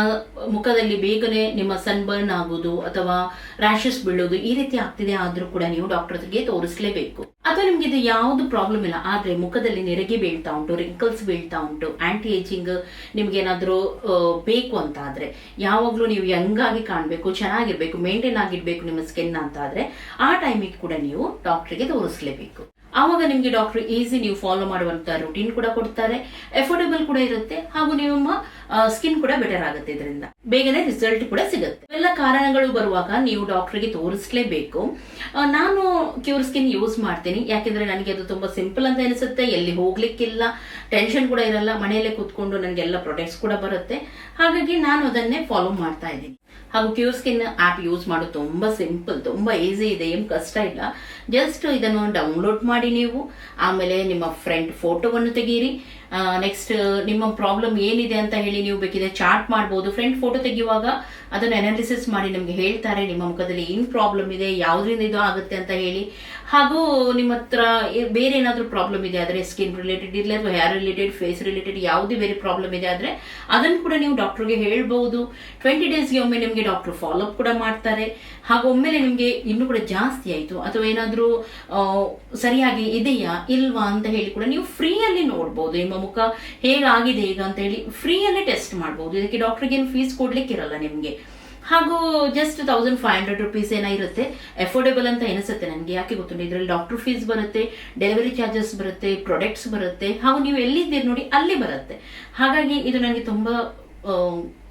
Speaker 1: ಮುಖದಲ್ಲಿ ಬೇಗನೆ ನಿಮ್ಮ ಸನ್ಬರ್ನ್ ಆಗೋದು ಅಥವಾ ರ್ಯಾಷಸ್ ಬೀಳೋದು ಈ ರೀತಿ ಆಗ್ತಿದೆ ಆದ್ರೂ ಕೂಡ ನೀವು ಡಾಕ್ಟರ್ ಹತ್ರಗೆ ತೋರಿಸಲೇಬೇಕು. ಅಥವಾ ನಿಮ್ಗೆ ಇದು ಯಾವ್ದು ಪ್ರಾಬ್ಲಮ್ ಇಲ್ಲ, ಆದ್ರೆ ಮುಖದಲ್ಲಿ ನೆರಿಗೆ ಬೀಳ್ತಾ ಉಂಟು ರಿಂಕಲ್ಸ್ ಬೀಳ್ತಾ ಉಂಟು ಆಂಟಿ ಏಜಿಂಗ್ ನಿಮ್ಗೆ ಏನಾದ್ರೂ ಬೇಕು ಅಂತ ಆದ್ರೆ ಯಾವಾಗ್ಲೂ ನೀವು ಯಂಗ್ ಆಗಿ ಕಾಣ್ಬೇಕು, ಚೆನ್ನಾಗಿರ್ಬೇಕು ಮೇಂಟೈನ್ ಆಗಿರ್ಬೇಕು ನಿಮ್ಮ ಸ್ಕಿನ್ ಅಂತ ಆದ್ರೆ ಆ ಟೈಮಿಗೆ ಕೂಡ ನೀವು ಡಾಕ್ಟರ್ಗೆ ತೋರಿಸಲೇಬೇಕು. ಆವಾಗ ನಿಮಗೆ ಡಾಕ್ಟರ್ ಈಸಿ ನೀವು ಫಾಲೋ ಮಾಡುವಂತ ರುಟೀನ್ ಕೂಡ ಕೊಡ್ತಾರೆ ಎಫೋರ್ಡೆಬಲ್ ಕೂಡ ಇರುತ್ತೆ ಹಾಗೂ ನಿಮ್ಮ ಸ್ಕಿನ್ ಕೂಡ ಬೆಟರ್ ಆಗುತ್ತೆ ಇದರಿಂದ. ಬೇಗನೆ ರಿಸಲ್ಟ್ ಕೂಡ ಸಿಗುತ್ತೆ. ಎಲ್ಲ ಕಾರಣಗಳು ಬರುವಾಗ ನೀವು ಡಾಕ್ಟರ್ಗೆ ತೋರಿಸಲೇಬೇಕು. ಆ, ನಾನು ಕ್ಯೂರ್ ಸ್ಕಿನ್ ಯೂಸ್ ಮಾಡ್ತೀನಿ. ಯಾಕೆಂದ್ರೆ ನನಗೆ ಅದು ತುಂಬಾ ಸಿಂಪಲ್ ಅಂತ ಅನಿಸುತ್ತೆ. ಎಲ್ಲಿ ಹೋಗ್ಲಿಕ್ಕಿಲ್ಲ ಟೆನ್ಷನ್ ಕೂಡ ಇರಲ್ಲ. ಮನೆಯಲ್ಲೇ ಕೂತ್ಕೊಂಡು ನನಗೆ ಎಲ್ಲ ಪ್ರಾಡಕ್ಟ್ಸ್ ಕೂಡ ಬರುತ್ತೆ. ಹಾಗಾಗಿ ನಾನು ಅದನ್ನೇ ಫಾಲೋ ಮಾಡ್ತಾ ಇದ್ದೀನಿ. ಹಾಗೂ ಕ್ಯೂ ಸ್ಕಿನ್ ಆ್ಯಪ್ ಯೂಸ್ ಮಾಡೋದು ತುಂಬಾ ಸಿಂಪಲ್ ತುಂಬಾ ಈಸಿ ಇದೆ, ಏನು ಕಷ್ಟ ಇಲ್ಲ. ಜಸ್ಟ್ ಇದನ್ನು ಡೌನ್ಲೋಡ್ ಮಾಡಿ ನೀವು. ಆಮೇಲೆ ನಿಮ್ಮ ಫ್ರೆಂಡ್ ಫೋಟೋವನ್ನು ತೆಗೀರಿ. ನೆಕ್ಸ್ಟ್ ನಿಮ್ಮ ಪ್ರಾಬ್ಲಮ್ ಏನಿದೆ ಅಂತ ಹೇಳಿ ನೀವು ಬೇಕಿದ್ರೆ ಚಾಟ್ ಮಾಡ್ಬೋದು. ಫ್ರೆಂಡ್ ಫೋಟೋ ತೆಗೆಯುವಾಗ ಅದನ್ನು ಅನಾಲಿಸಿಸ್ ಮಾಡಿ ನಮಗೆ ಹೇಳ್ತಾರೆ. ನಿಮ್ಮ ಮುಖದಲ್ಲಿ ಏನು ಪ್ರಾಬ್ಲಮ್ ಇದೆ, ಯಾವ್ದ್ರಿಂದ ಇದು ಆಗುತ್ತೆ ಅಂತ ಹೇಳಿ. ಹಾಗೂ ನಿಮ್ಮ ಹತ್ರ ಬೇರೆ ಏನಾದರೂ ಪ್ರಾಬ್ಲಮ್ ಇದೆ ಆದರೆ ಸ್ಕಿನ್ ರಿಲೇಟೆಡ್ ಇರಲಿ ಅಥವಾ ಹೇರ್ ರಿಲೇಟೆಡ್ ಫೇಸ್ ರಿಲೇಟೆಡ್ ಯಾವುದೇ ಬೇರೆ ಪ್ರಾಬ್ಲಮ್ ಇದೆ ಆದರೆ ಅದನ್ನು ಕೂಡ ನೀವು ಡಾಕ್ಟರ್ಗೆ ಹೇಳ್ಬೋದು ಟ್ವೆಂಟಿ ಡೇಸ್ಗೆ ಒಮ್ಮೆ ನಿಮಗೆ ಡಾಕ್ಟರ್ ಫಾಲೋಅಪ್ ಕೂಡ ಮಾಡ್ತಾರೆ. ಹಾಗೂ ಒಮ್ಮೆಲೆ ನಿಮಗೆ ಇನ್ನೂ ಕೂಡ ಜಾಸ್ತಿ ಆಯಿತು. ಅಥವಾ ಏನಾದರೂ ಸರಿಯಾಗಿ ಇದೆಯಾ, ಇಲ್ವಾ ಅಂತ ಹೇಳಿ ಕೂಡ ನೀವು ಫ್ರೀಯಲ್ಲಿ ನೋಡ್ಬೋದು. ನಿಮ್ಮ ಮುಖ ಹೇಗಾಗಿದೆ ಈಗ ಅಂತ ಹೇಳಿ ಫ್ರೀಯಲ್ಲಿ ಟೆಸ್ಟ್ ಮಾಡ್ಬೋದು. ಇದಕ್ಕೆ ಡಾಕ್ಟರ್ಗೆ ಏನು ಫೀಸ್ ಕೊಡ್ಲಿಕ್ಕಿರಲ್ಲ ನಿಮಗೆ. ಹಾಗೂ just thousand five hundred rupees ಏನೋ ಇರುತ್ತೆ. ಅಫೋರ್ಡೆಬಲ್ ಅಂತ ಅನಿಸುತ್ತೆ ನನಗೆ. ಯಾಕೆ ಗೊತ್ತುಂಟು? ಇದರಲ್ಲಿ ಡಾಕ್ಟರ್ ಫೀಸ್ ಬರುತ್ತೆ ಡೆಲಿವರಿ ಚಾರ್ಜಸ್ ಬರುತ್ತೆ ಪ್ರಾಡಕ್ಟ್ಸ್ ಬರುತ್ತೆ. ಹಾಗೂ ನೀವು ಎಲ್ಲಿದ್ದೀರಿ ನೋಡಿ, ಅಲ್ಲಿ ಬರುತ್ತೆ. ಹಾಗಾಗಿ ಇದು ನನಗೆ ತುಂಬ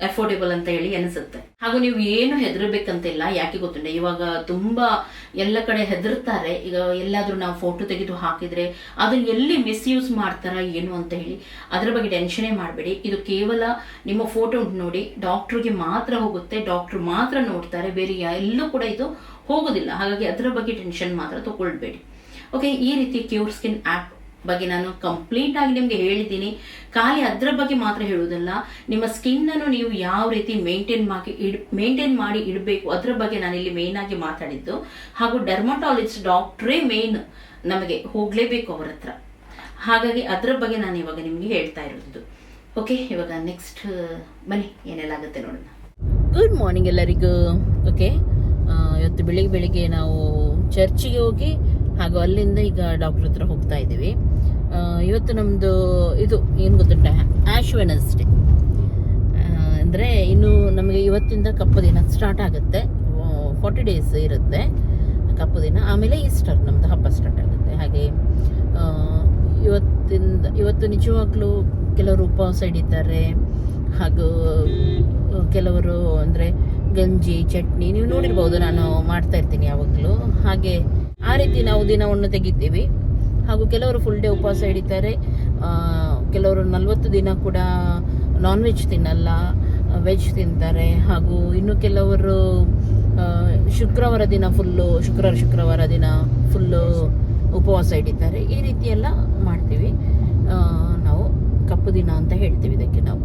Speaker 1: ಅಫೋರ್ಡೆಬಲ್ ಅಂತ ಹೇಳಿ ಅನಿಸುತ್ತೆ ಹಾಗೂ ನೀವು ಏನು ಹೆದರ್ಬೇಕಂತಿಲ್ಲ, ಯಾಕೆ ಗೊತ್ತುಂಟ? ಇವಾಗ ತುಂಬಾ ಎಲ್ಲ ಕಡೆ ಹೆದರ್ತಾರೆ ಈಗ ಎಲ್ಲಾದ್ರೂ ನಾವು ಫೋಟೋ ತೆಗೆದು ಹಾಕಿದ್ರೆ ಅದನ್ನ ಎಲ್ಲಿ ಮಿಸ್ಯೂಸ್ ಮಾಡ್ತಾರ, ಏನು ಅಂತ ಹೇಳಿ ಅದ್ರ ಬಗ್ಗೆ ಟೆನ್ಷನೇ ಮಾಡಬೇಡಿ. ಇದು ಕೇವಲ ನಿಮ್ಮ ಫೋಟೋ ನೋಡಿ ಡಾಕ್ಟರ್ಗೆ ಮಾತ್ರ ಹೋಗುತ್ತೆ ಡಾಕ್ಟರ್ ಮಾತ್ರ ನೋಡ್ತಾರೆ, ಬೇರೆ ಎಲ್ಲೂ ಕೂಡ ಇದು ಹೋಗೋದಿಲ್ಲ. ಹಾಗಾಗಿ ಅದರ ಬಗ್ಗೆ ಟೆನ್ಷನ್ ಮಾತ್ರ ತಗೊಳ್ಬೇಡಿ. ಓಕೆ ಈ ರೀತಿ ಕ್ಯೂರ್ ಸ್ಕಿನ್ ಆ್ಯಪ್ ಬಗ್ಗೆ ನಾನು ಕಂಪ್ಲೀಟ್ ಆಗಿ ನಿಮಗೆ ಹೇಳಿದ್ದೀನಿ. ಖಾಲಿ ಅದರ ಬಗ್ಗೆ ಮಾತ್ರ ಹೇಳುವುದಲ್ಲ, ನಿಮ್ಮ ಸ್ಕಿನ್ ಅನ್ನು ನೀವು ಯಾವ ರೀತಿ ಮೇಂಟೈನ್ ಮಾಡಿ ಇಡ್ ಮೇಂಟೈನ್ ಮಾಡಿ ಇಡಬೇಕು ಅದರ ಬಗ್ಗೆ ನಾನು ಇಲ್ಲಿ ಮೇನ್ ಆಗಿ ಮಾತಾಡಿದ್ದು. ಹಾಗೂ ಡರ್ಮಟಾಲಜಿಸ್ಟ್ ಡಾಕ್ಟ್ರೇ ಮೇನ್ ನಮಗೆ ಹೋಗಲೇಬೇಕು ಅವರ ಹತ್ರ. ಹಾಗಾಗಿ ಅದರ ಬಗ್ಗೆ ನಾನು ಇವಾಗ ನಿಮಗೆ ಹೇಳ್ತಾ ಇರೋದು ಓಕೆ ಇವಾಗ ನೆಕ್ಸ್ಟ್ ಬನ್ನಿ ಏನೆಲ್ಲ ಆಗುತ್ತೆ ನೋಡೋಣ. ಗುಡ್ ಮಾರ್ನಿಂಗ್ ಎಲ್ಲರಿಗೂ. ಓಕೆ ಇವತ್ತು ಬೆಳಿಗ್ಗೆ ಬೆಳಿಗ್ಗೆ ನಾವು ಚರ್ಚಿಗೆ ಹೋಗಿ ಹಾಗೂ ಅಲ್ಲಿಂದ ಈಗ ಡಾಕ್ಟರ್ ಹತ್ರ ಹೋಗ್ತಾ ಇದ್ದೀವಿ. ಇವತ್ತು ನಮ್ಮದು ಇದು ಏನು ಗೊತ್ತುಂಟ? ಆಶ್ ವೆನಸ್ಡೇ ಅಂದರೆ ಇನ್ನು ನಮಗೆ ಇವತ್ತಿಂದ ಕಪ್ಪು ದಿನ ಸ್ಟಾರ್ಟ್ ಆಗುತ್ತೆ. ಫಾರ್ಟಿ ಡೇಸ್ ಇರುತ್ತೆ ಕಪ್ಪು ದಿನ. ಆಮೇಲೆ ಈಸ್ಟರ್ ನಮ್ಮದು ಹಬ್ಬ ಸ್ಟಾರ್ಟ್ ಆಗುತ್ತೆ. ಹಾಗೆ ಇವತ್ತಿಂದ, ಇವತ್ತು ನಿಜವಾಗ್ಲೂ ಕೆಲವರು ಉಪವಾಸ ಹಿಡಿತಾರೆ. ಹಾಗೂ ಕೆಲವರು ಅಂದರೆ ಗಂಜಿ, ಚಟ್ನಿ ನೀವು ನೋಡಿರ್ಬೋದು, ನಾನು ಮಾಡ್ತಾ ಇರ್ತೀನಿ ಯಾವಾಗಲೂ. ಹಾಗೆ ಆ ರೀತಿ ನಾವು ದಿನವನ್ನು ತೆಗಿತೀವಿ. ಹಾಗೂ ಕೆಲವರು ಫುಲ್ ಡೇ ಉಪವಾಸ ಹಿಡಿತಾರೆ. ಕೆಲವರು ನಲವತ್ತು ದಿನ ಕೂಡ ನಾನ್ ವೆಜ್ ತಿನ್ನಲ್ಲ ವೆಜ್ ತಿಂತಾರೆ. ಹಾಗೂ ಇನ್ನು ಕೆಲವರು ಶುಕ್ರವಾರ ದಿನ ಫುಲ್ಲು ಶುಕ್ರವಾರ ಶುಕ್ರವಾರ ದಿನ ಫುಲ್ಲು ಉಪವಾಸ ಹಿಡಿತಾರೆ. ಈ ರೀತಿ ಎಲ್ಲ ಮಾಡ್ತೀವಿ ನಾವು ಕಪ್ಪು ದಿನ ಅಂತ ಹೇಳ್ತೀವಿ ಇದಕ್ಕೆ ನಾವು.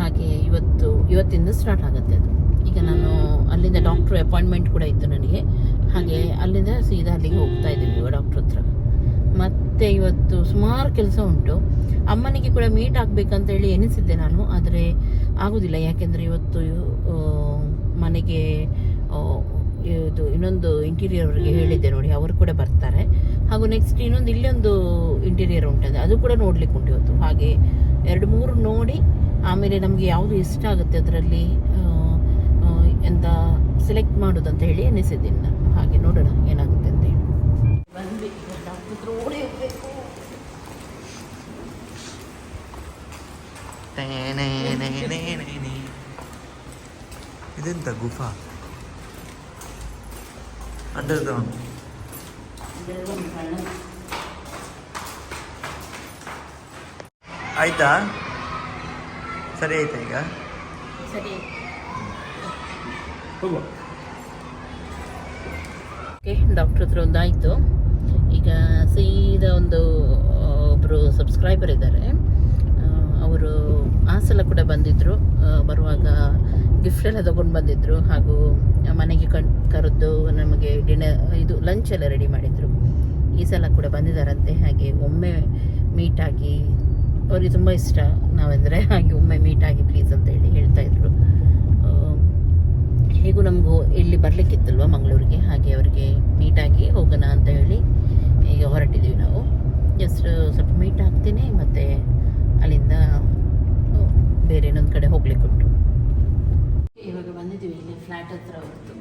Speaker 1: ಹಾಗೆ ಇವತ್ತು, ಇವತ್ತಿಂದ ಸ್ಟಾರ್ಟ್ ಆಗುತ್ತೆ ಅದು. ಈಗ ನಾನು ಅಲ್ಲಿಂದ ಡಾಕ್ಟ್ರ್ ಅಪಾಯಿಂಟ್ಮೆಂಟ್ ಕೂಡ ಇತ್ತು ನನಗೆ. ಹಾಗೆ ಅಲ್ಲಿಂದ ಸೀದಾ ಅಲ್ಲಿಗೆ ಹೋಗ್ತಾ ಇದ್ದೀವಿ ಡಾಕ್ಟ್ರ್ ಹತ್ರ. ಮತ್ತೆ ಇವತ್ತು ಸುಮಾರು ಕೆಲಸ ಉಂಟು. ಅಮ್ಮನಿಗೆ ಕೂಡ ಮೀಟ್ ಆಗಬೇಕಂತ ಹೇಳಿ ಎನಿಸಿದ್ದೆ ನಾನು, ಆದರೆ ಆಗೋದಿಲ್ಲ. ಯಾಕೆಂದರೆ ಇವತ್ತು ಮನೆಗೆ ಇದು ಇನ್ನೊಂದು ಇಂಟೀರಿಯರ್ ಅವರಿಗೆ ಹೇಳಿದ್ದೆ ನೋಡಿ, ಅವರು ಕೂಡ ಬರ್ತಾರೆ. ಹಾಗೂ ನೆಕ್ಸ್ಟ್ ಇನ್ನೊಂದು ಇಲ್ಲೊಂದು ಇಂಟೀರಿಯರ್ ಉಂಟದೆ ಅದು ಕೂಡ ನೋಡ್ಲಿಕ್ಕೆ ಉಂಟು ಇವತ್ತು. ಹಾಗೆ ಎರಡು ಮೂರು ನೋಡಿ, ಆಮೇಲೆ ನಮಗೆ ಯಾವುದು ಇಷ್ಟ ಆಗುತ್ತೆ ಅದರಲ್ಲಿ ಎಂತ ಸೆಲೆಕ್ಟ್ ಮಾಡೋದಂತ ಹೇಳಿ ಎನಿಸಿದ್ದೀನಿ ನಾನು ಹಾಗೆ ನೋಡೋಣ ಏನಾಗುತ್ತೆ ಅಂತ ಹೇಳಿ. ಬಂದ್ವಿ ಡಾಕ್ಟರ್ ಹತ್ರ ಓಡಿ ಹೋಗ್ಬೇಕು.
Speaker 2: ಇದೆಂತ ಗುಫಾ? ಅಂಡರ್ ಗ್ರೌಂಡ್ ಆಯ್ತಾ? ಸರಿ ಆಯ್ತಾ ಈಗ?
Speaker 1: ಸರಿ
Speaker 2: ಹೋಗುವ.
Speaker 1: ಡಾಕ್ಟ್ರ್ ಹತ್ರ ಒಂದಾಯಿತು ಈಗ ಸೀದಾ ಒಂದು ಒಬ್ಬರು ಸಬ್ಸ್ಕ್ರೈಬರ್ ಇದ್ದಾರೆ. ಅವರು ಆ ಸಲ ಕೂಡ ಬಂದಿದ್ದರು ಬರುವಾಗ ಗಿಫ್ಟ್ ಎಲ್ಲ ತೊಗೊಂಡು ಬಂದಿದ್ದರು ಹಾಗೂ ಮನೆಗೆ ಕಣ್, ಕರೆದು ನಮಗೆ ಡಿನ್ನರ್ ಇದು ಲಂಚ್ ಎಲ್ಲ ರೆಡಿ ಮಾಡಿದರು. ಈ ಸಲ ಕೂಡ ಬಂದಿದ್ದಾರಂತೆ. ಹಾಗೆ ಒಮ್ಮೆ ಮೀಟಾಗಿ ಅವರಿಗೆ ತುಂಬ ಇಷ್ಟ ನಾವೆಂದರೆ. ಹಾಗೆ ಒಮ್ಮೆ ಮೀಟಾಗಿ ಪ್ಲೀಸ್ ಅಂತ ಹೇಳಿ ಹೇಳ್ತಾ ಇದ್ರು ಆ, ಹೇಗೂ ನಮಗೂ ಇಲ್ಲಿ ಬರಲಿಕ್ಕಿತ್ತಲ್ವ ಮಂಗಳೂರಿಗೆ? ಹಾಗೆ ಅವರಿಗೆ ಮೀಟಾಗಿ ಹೋಗೋಣ ಅಂತ ಹೇಳಿ ಈಗ ಹೊರಟಿದ್ದೀವಿ ನಾವು. ಜಸ್ಟ್ ಸ್ವಲ್ಪ ಮೀಟ್ ಆಗ್ತೀನಿ, ಮತ್ತು ಅಲ್ಲಿಂದ ಬೇರೆ ಇನ್ನೊಂದು ಕಡೆ ಹೋಗ್ಲಿಕ್ಕೆ ಉಂಟು. ಇವಾಗ ಬಂದಿದ್ದೀವಿ ಇಲ್ಲಿ ಫ್ಲ್ಯಾಟ್ ಹತ್ರ ಹೊರತು.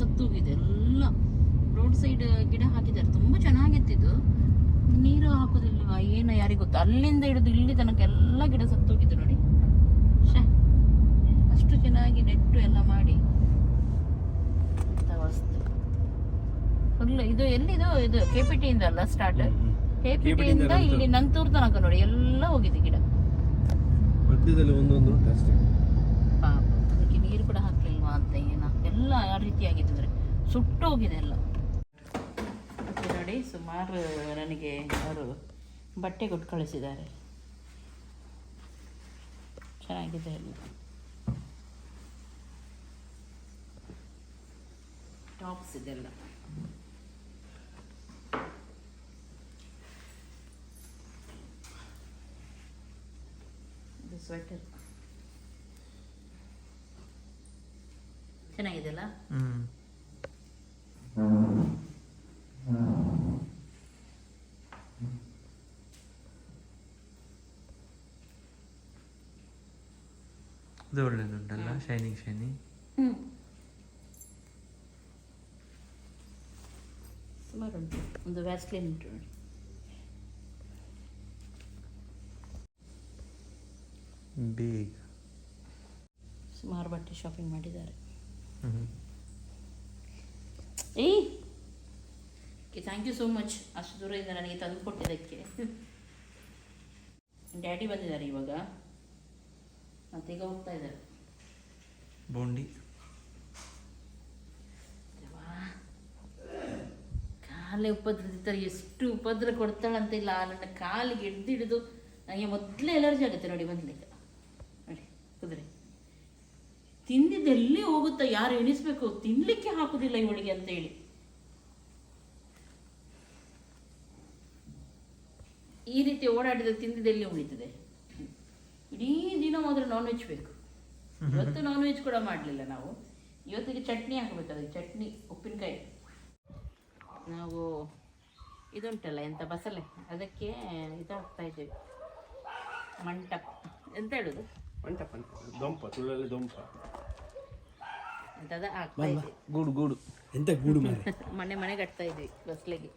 Speaker 1: ಸತ್ತೋಗಿದೆ ಎಲ್ಲ ರೋಡ್ ಸೈಡ್ ಗಿಡ ಹಾಕಿದ್ದಾರೆ. ತುಂಬ ಚೆನ್ನಾಗಿತ್ತಿದ್ದು ನೀರು ಹಾಕೋದಿಲ್ವಾ? ಏನೋ ಯಾರಿಗೆ ಗೊತ್ತು? ಅಲ್ಲಿಂದ ಹಿಡಿದು ಇಲ್ಲಿ ತನಕ ಎಲ್ಲ ಗಿಡ ಸತ್ತೋಗಿದ್ದು ನೋಡಿ. ಅಷ್ಟು ಚೆನ್ನಾಗಿ ನೆಟ್ಟು ಎಲ್ಲ ಮಾಡಿ. ಫುಲ್ ಇದು ಎಲ್ಲಿದು? ಇದು ಕೆ ಪಿ ಟಿಯಿಂದ ಅಲ್ಲ ಸ್ಟಾರ್ಟ್ ಕೆ ಪಿ ಟಿಯಿಂದ ಇಲ್ಲಿ ನಂತೂರ್ ತನಕ ನೋಡಿ. ಎಲ್ಲ ಹೋಗಿದೆ ಗಿಡ.
Speaker 2: ಮಧ್ಯದಲ್ಲಿ ಒಂದೊಂದು
Speaker 1: ಪಾಪ ಅದಕ್ಕೆ ನೀರು ಕೂಡ ಏನ ಎಲ್ಲ ಆ ರೀತಿಯಾಗಿದ್ದರೆ ಸುಟ್ಟೋಗಿದೆ ಎಲ್ಲ. ನೋಡಿ, ಸುಮಾರು ನನಗೆ ಅವರು ಬಟ್ಟೆ ಕೊಟ್ಟು ಕಳಿಸಿದ್ದಾರೆ. ಚೆನ್ನಾಗಿದೆ ಎಲ್ಲ. ಟಾಪ್ಸ್ ಇದೆಲ್ಲ. ಇದು ಸ್ವೆಟರ್ ಚೆನ್ನಾಗಿದೆಯಲ್ಲ?
Speaker 2: ಹ್ಮ್ ಇದು ಒಳ್ಳೇದುಂಟಲ್ಲ ಶೈನಿಂಗ್ ಶೈನಿಂಗ್
Speaker 1: ಹ್ಞೂ ಸುಮಾರು ಉಂಟು ಒಂದು ವ್ಯಾಸ್ಲಿನ್ ಉಂಟು ನೋಡಿ.
Speaker 2: ಬೇಗ.
Speaker 1: ಸುಮಾರು ಬಟ್ಟೆ ಶಾಪಿಂಗ್ ಮಾಡಿದ್ದಾರೆ. Okay thank you so much ಅಷ್ಟು ದೂರದಿಂದ ನನಗೆ ತಂದು ಕೊಟ್ಟಿದ್ದಕ್ಕೆ ಡ್ಯಾಡಿ ಬಂದಿದ್ದಾರೆ ಇವಾಗ. ಮತ್ತೀಗ ಹೋಗ್ತಾ ಇದ್ದಾರೆ
Speaker 2: ಬೋಂಡಿ.
Speaker 1: ಕಾಲೇ ಉಪದ್ರದಿದ್ದಾರೆ ಎಷ್ಟು ಉಪದ್ರ ಕೊಡ್ತಾಳಂತಿಲ್ಲ. ನನ್ನ ಕಾಲಿಗೆ ಹಿಡ್ದು ಹಿಡಿದು ನನಗೆ ಮೊದಲೇ ಎಲರ್ಜಿ ಆಗುತ್ತೆ ನೋಡಿ ಬಂದ್ಲಿಕ್ಕೆ ನೋಡಿ ಕುದುರೆ. ತಿಂದಿದ್ದೆಲ್ಲಿ ಹೋಗುತ್ತಾ ಯಾರು ಎಣಿಸ್ಬೇಕು? ತಿನ್ಲಿಕ್ಕೆ ಹಾಕುದಿಲ್ಲ ಇವಳಿಗೆ ಅಂತ ಹೇಳಿ ಈ ರೀತಿ ಓಡಾಡಿದ ತಿಂದಿದ್ದೆಲ್ಲಿ ಉಳಿತದೆ. ಇಡೀ ದಿನ ಮಾತ್ರ ನಾನ್ ವೆಜ್ ಬೇಕು. ಇವತ್ತು ನಾನ್ ವೆಜ್ ಕೂಡ ಮಾಡಲಿಲ್ಲ ನಾವು. ಇವತ್ತಿಗೆ ಚಟ್ನಿ ಹಾಕಬೇಕು, ಅದಕ್ಕೆ ಚಟ್ನಿ, ಉಪ್ಪಿನಕಾಯಿ. ನಾವು ಇದುಂಟಲ್ಲ, ಎಂತ ಬಸಳೆ? ಅದಕ್ಕೆ ಇದು ಹಾಕ್ತಾ ಇದ್ದೇವೆ. ಮಂಟಪ. ಎಂತ ಹೇಳುದು? ಮಂಟಪ ದೊಂಪ ತುಳಲ್ಲಿ
Speaker 3: ದೊಂಪ. ಗೂಡು ಗೂಡು. ಎಂತ ಗೂಡು
Speaker 1: ಮನೆ ಮನೆ ಕಟ್ತಾ ಇದ್ವಿ ಬಸ್ಲೆಗೆ.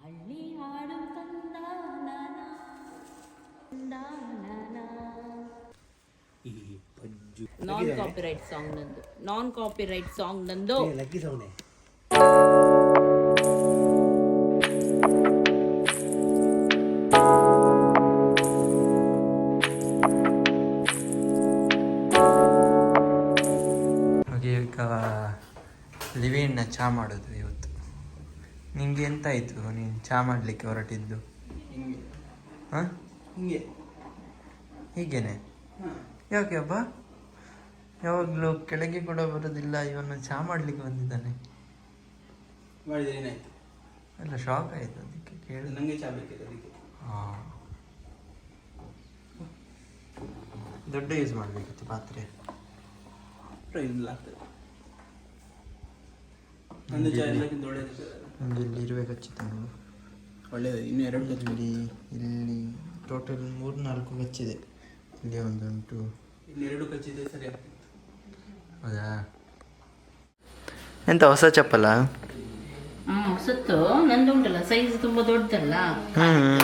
Speaker 1: ಹಳ್ಳಿ ಹಾಡು ನಾನ್ ಕಾಪಿರೈಟ್ ಸಾಂಗ್ ನಂದು. ನಾನ್ ಕಾಪಿರೈಟ್ ಸಾಂಗ್ ನಂದು.
Speaker 2: ಲಕ್ಕಿ ಸಾಂಗ್ ಲಿವಿನ ಚಾ ಮಾಡೋದು ಇವತ್ತು. ನಿಂಗೆ ಎಂತ ಆಯಿತು ನೀನು ಚಾ ಮಾಡಲಿಕ್ಕೆ ಹೊರಟಿದ್ದು? ಹಾಂ?
Speaker 3: ಹಿಂಗೆ.
Speaker 2: ಹೀಗೇನೆ? ಯಾಕೆ ಹಬ್ಬ ಯಾವಾಗಲೂ ಕೆಳಗೆ ಕೂಡ ಬರೋದಿಲ್ಲ ಇವನು ಚಹಾ ಮಾಡಲಿಕ್ಕೆ ಬಂದಿದ್ದಾನೆ.
Speaker 3: ಏನಾಯ್ತು?
Speaker 2: ಎಲ್ಲ ಶಾಕ್ ಆಯಿತು ಅದಕ್ಕೆ ಕೇಳಿ
Speaker 3: ನನಗೆ ಚಾ ಬೇಕಿದೆ ಅದಕ್ಕೆ.
Speaker 2: ಹಾಂ. ದೊಡ್ಡ ಯೂಸ್ ಮಾಡಬೇಕಿತ್ತು ಪಾತ್ರೆ.
Speaker 3: ಇಲ್ಲ ಆಗ್ತದೆ ನಂದು ಚಾ ಎಲ್ಲಕ್ಕಿಂತ ಒಳ್ಳೇದು
Speaker 2: ಒಂದು ಇಲ್ಲಿ ಇರಬೇಕು ಹಚ್ಚಿತ್ತು
Speaker 3: ಒಳ್ಳೇದು ಇನ್ನು ಎರಡು ಗಚ್ಚು
Speaker 2: ಇಲ್ಲಿ ಇಲ್ಲಿ ಟೋಟಲ್ ಮೂರು ನಾಲ್ಕು ಗಚ್ಚಿದೆ ಇಲ್ಲಿ ಒಂದುಂಟು
Speaker 3: ಇನ್ನು ಎರಡು ಕಚ್ಚಿದೆ ಸರಿ
Speaker 2: ಹೌದಾ? ಎಂತ ಹೊಸ ಚಪ್ಪಲ?
Speaker 1: ಹ್ಮ್ ಸುತ್ತು ನಂದು ಉಂಟಲ್ಲ ಸೈಜ್ ತುಂಬಾ ದೊಡ್ಡದಲ್ಲ.
Speaker 2: ಹ್ಮ್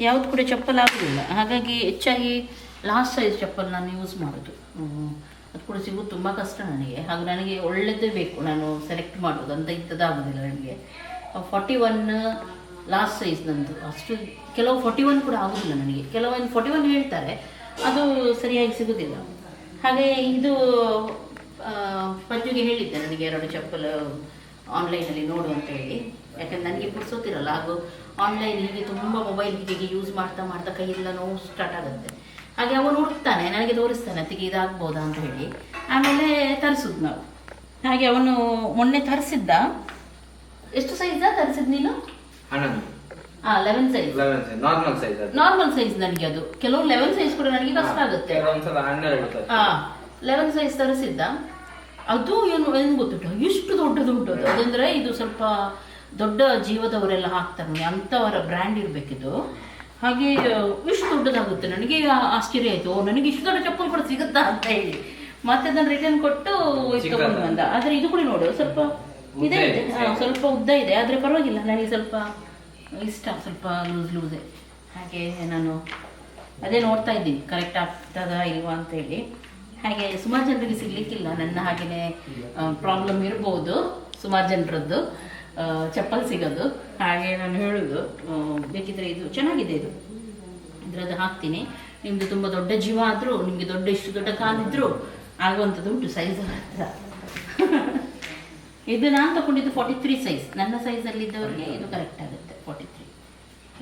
Speaker 1: ಯಾವ್ದು ಕೂಡ ಚಪ್ಪಲ್ ಆಗುದಿಲ್ಲ. ಹಾಗಾಗಿ ಹೆಚ್ಚಾಗಿ ಲಾಸ್ಟ್ ಸೈಜ್ ಚಪ್ಪಲ್ ನಾನು ಯೂಸ್ ಮಾಡೋದು. ಹ್ಮ್. ಅದು ಕೂಡ ಸಿಗೋದು ತುಂಬ ಕಷ್ಟ ನನಗೆ. ಹಾಗೂ ನನಗೆ ಒಳ್ಳೆಯದೇ ಬೇಕು. ನಾನು ಸೆಲೆಕ್ಟ್ ಮಾಡೋದು ಅಂತ ಇಂಥದ್ದಾಗೋದಿಲ್ಲ ನನಗೆ. ಫಾರ್ಟಿ ಒನ್ ಲಾಸ್ಟ್ ಸೈಜ್ ನಂದು. ಅಷ್ಟು ಕೆಲವು ಫಾರ್ಟಿ ಒನ್ ಕೂಡ ಆಗೋದಿಲ್ಲ ನನಗೆ. ಕೆಲವೊಂದು ಫಾರ್ಟಿ ಒನ್ ಹೇಳ್ತಾರೆ. ಅದು ಸರಿಯಾಗಿ ಸಿಗೋದಿಲ್ಲ. ಹಾಗೆ ಇದು ಆ, ಪಂಜುಗೆ ಹೇಳಿದ್ದೆ ನನಗೆ ಎರಡು ಚಪ್ಪಲ್ ಆನ್ಲೈನಲ್ಲಿ ನೋಡು ಅಂತ ಹೇಳಿ. ಯಾಕಂದ್ರೆ ನನಗೆ ಪುರ್ಸೋತಿರಲ್ಲ ಹಾಗೂ ಆನ್ಲೈನ್ ಹೀಗೆ ತುಂಬ ಮೊಬೈಲ್ ಹೀಗೆ ಯೂಸ್ ಮಾಡ್ತಾ ಮಾಡ್ತಾ ಕೈಯೆಲ್ಲ ನೋವು ಸ್ಟಾರ್ಟ್ ಆಗುತ್ತೆ. ಹಾಗೆ ಅವನು ಹುಡುಕ್ತಾನೆ ನನಗೆ ತೋರಿಸ್ತಾನೆ ಅದಕ್ಕೆ ಇದಾಗ್ಬೋದಾ ಅಂತ ಹೇಳಿ. ಆಮೇಲೆ ತರಿಸುದು ನಾವು. ಹಾಗೆ ಅವನು ಮೊನ್ನೆ ತರಿಸಿದ್ದ. ಎಷ್ಟು ಸೈಜ್ ತರಿಸಿದ್ ನೀನು? Eleven size
Speaker 4: normal size
Speaker 1: normal size ನನಗೆ ಅದು. ಕೆಲವು ಲೆವೆನ್ ಸೈಜ್ ಕೂಡ ನನಗೆ ಕಷ್ಟ ಆಗುತ್ತೆ. ಹಾ ಲೆವೆನ್ ಸೈಜ್ ತರಿಸಿದ್ದ. ಅದು ಏನು ಏನು ಗೊತ್ತುಂಟ? ಎಷ್ಟು ದೊಡ್ಡದು ಉಂಟು ಅದು ಅದಂದ್ರೆ ಇದು ಸ್ವಲ್ಪ ದೊಡ್ಡ ಜೀವದವರೆಲ್ಲ ಹಾಕ್ತಾರೆ ಅಂತವರ ಬ್ರ್ಯಾಂಡ್ ಇರಬೇಕಿದು. ಹಾಗೆ ಇಷ್ಟು ದೊಡ್ಡದಾಗುತ್ತೆ. ನನಗೆ ಆಶ್ಚರ್ಯ ಆಯ್ತು. ನನಗೆ ಇಷ್ಟು ದೊಡ್ಡ ಚಪ್ಪಲ್ ಕೂಡ ಸಿಗುತ್ತಾ ಅಂತ ಹೇಳಿ. ಮತ್ತೆ ಅದನ್ನು ರಿಟರ್ನ್ ಕೊಟ್ಟು ಇಟ್ಕೊಂಡು ಬಂದ. ಆದ್ರೆ ಇದು ಕೂಡ ನೋಡು ಸ್ವಲ್ಪ ಇದೆ ಇದೆ. ಸ್ವಲ್ಪ ಉದ್ದ ಇದೆ. ಆದ್ರೆ ಪರವಾಗಿಲ್ಲ. ನನಗೆ ಸ್ವಲ್ಪ ಇಷ್ಟ ಸ್ವಲ್ಪ ಲೂಸ್ ಲೂಸೆ ಹಾಗೆ ನಾನು ಅದೇ ನೋಡ್ತಾ ಇದ್ದೀನಿ. ಕರೆಕ್ಟ್ ಆಗ್ತದ ಇಲ್ವಾ ಅಂತ ಹೇಳಿ. ಹಾಗೆ ಸುಮಾರು ಜನರಿಗೆ ಸಿಗ್ಲಿಕ್ಕಿಲ್ಲ. ನನ್ನ ಹಾಗೆಯೇ ಪ್ರಾಬ್ಲಮ್ ಇರ್ಬೋದು ಸುಮಾರು ಜನರದ್ದು. ಚಪ್ಪಲ್ ಸಿಗೋದು. ಹಾಗೆ ನಾನು ಹೇಳೋದು ಬೇಕಿದ್ರೆ ಇದು ಚೆನ್ನಾಗಿದೆ ಇದು. ಇದ್ರದ್ದು ಹಾಕ್ತೀನಿ. ನಿಮ್ದು ತುಂಬ ದೊಡ್ಡ ಜೀವ ಆದರೂ ನಿಮಗೆ ದೊಡ್ಡ ಇಷ್ಟು ದೊಡ್ಡ ಕಾಲಿದ್ರು ಆಗುವಂಥದ್ದು ಉಂಟು ಸೈಜ್ ಹತ್ರ ಇದು ನಾನು ತಗೊಂಡಿದ್ದು ಫಾರ್ಟಿ ತ್ರೀ ಸೈಜ್ ನನ್ನ ಸೈಜಲ್ಲಿ ಇದ್ದವರಿಗೆ ಇದು ಕರೆಕ್ಟ್ ಆಗುತ್ತೆ ಫಾರ್ಟಿ ತ್ರೀ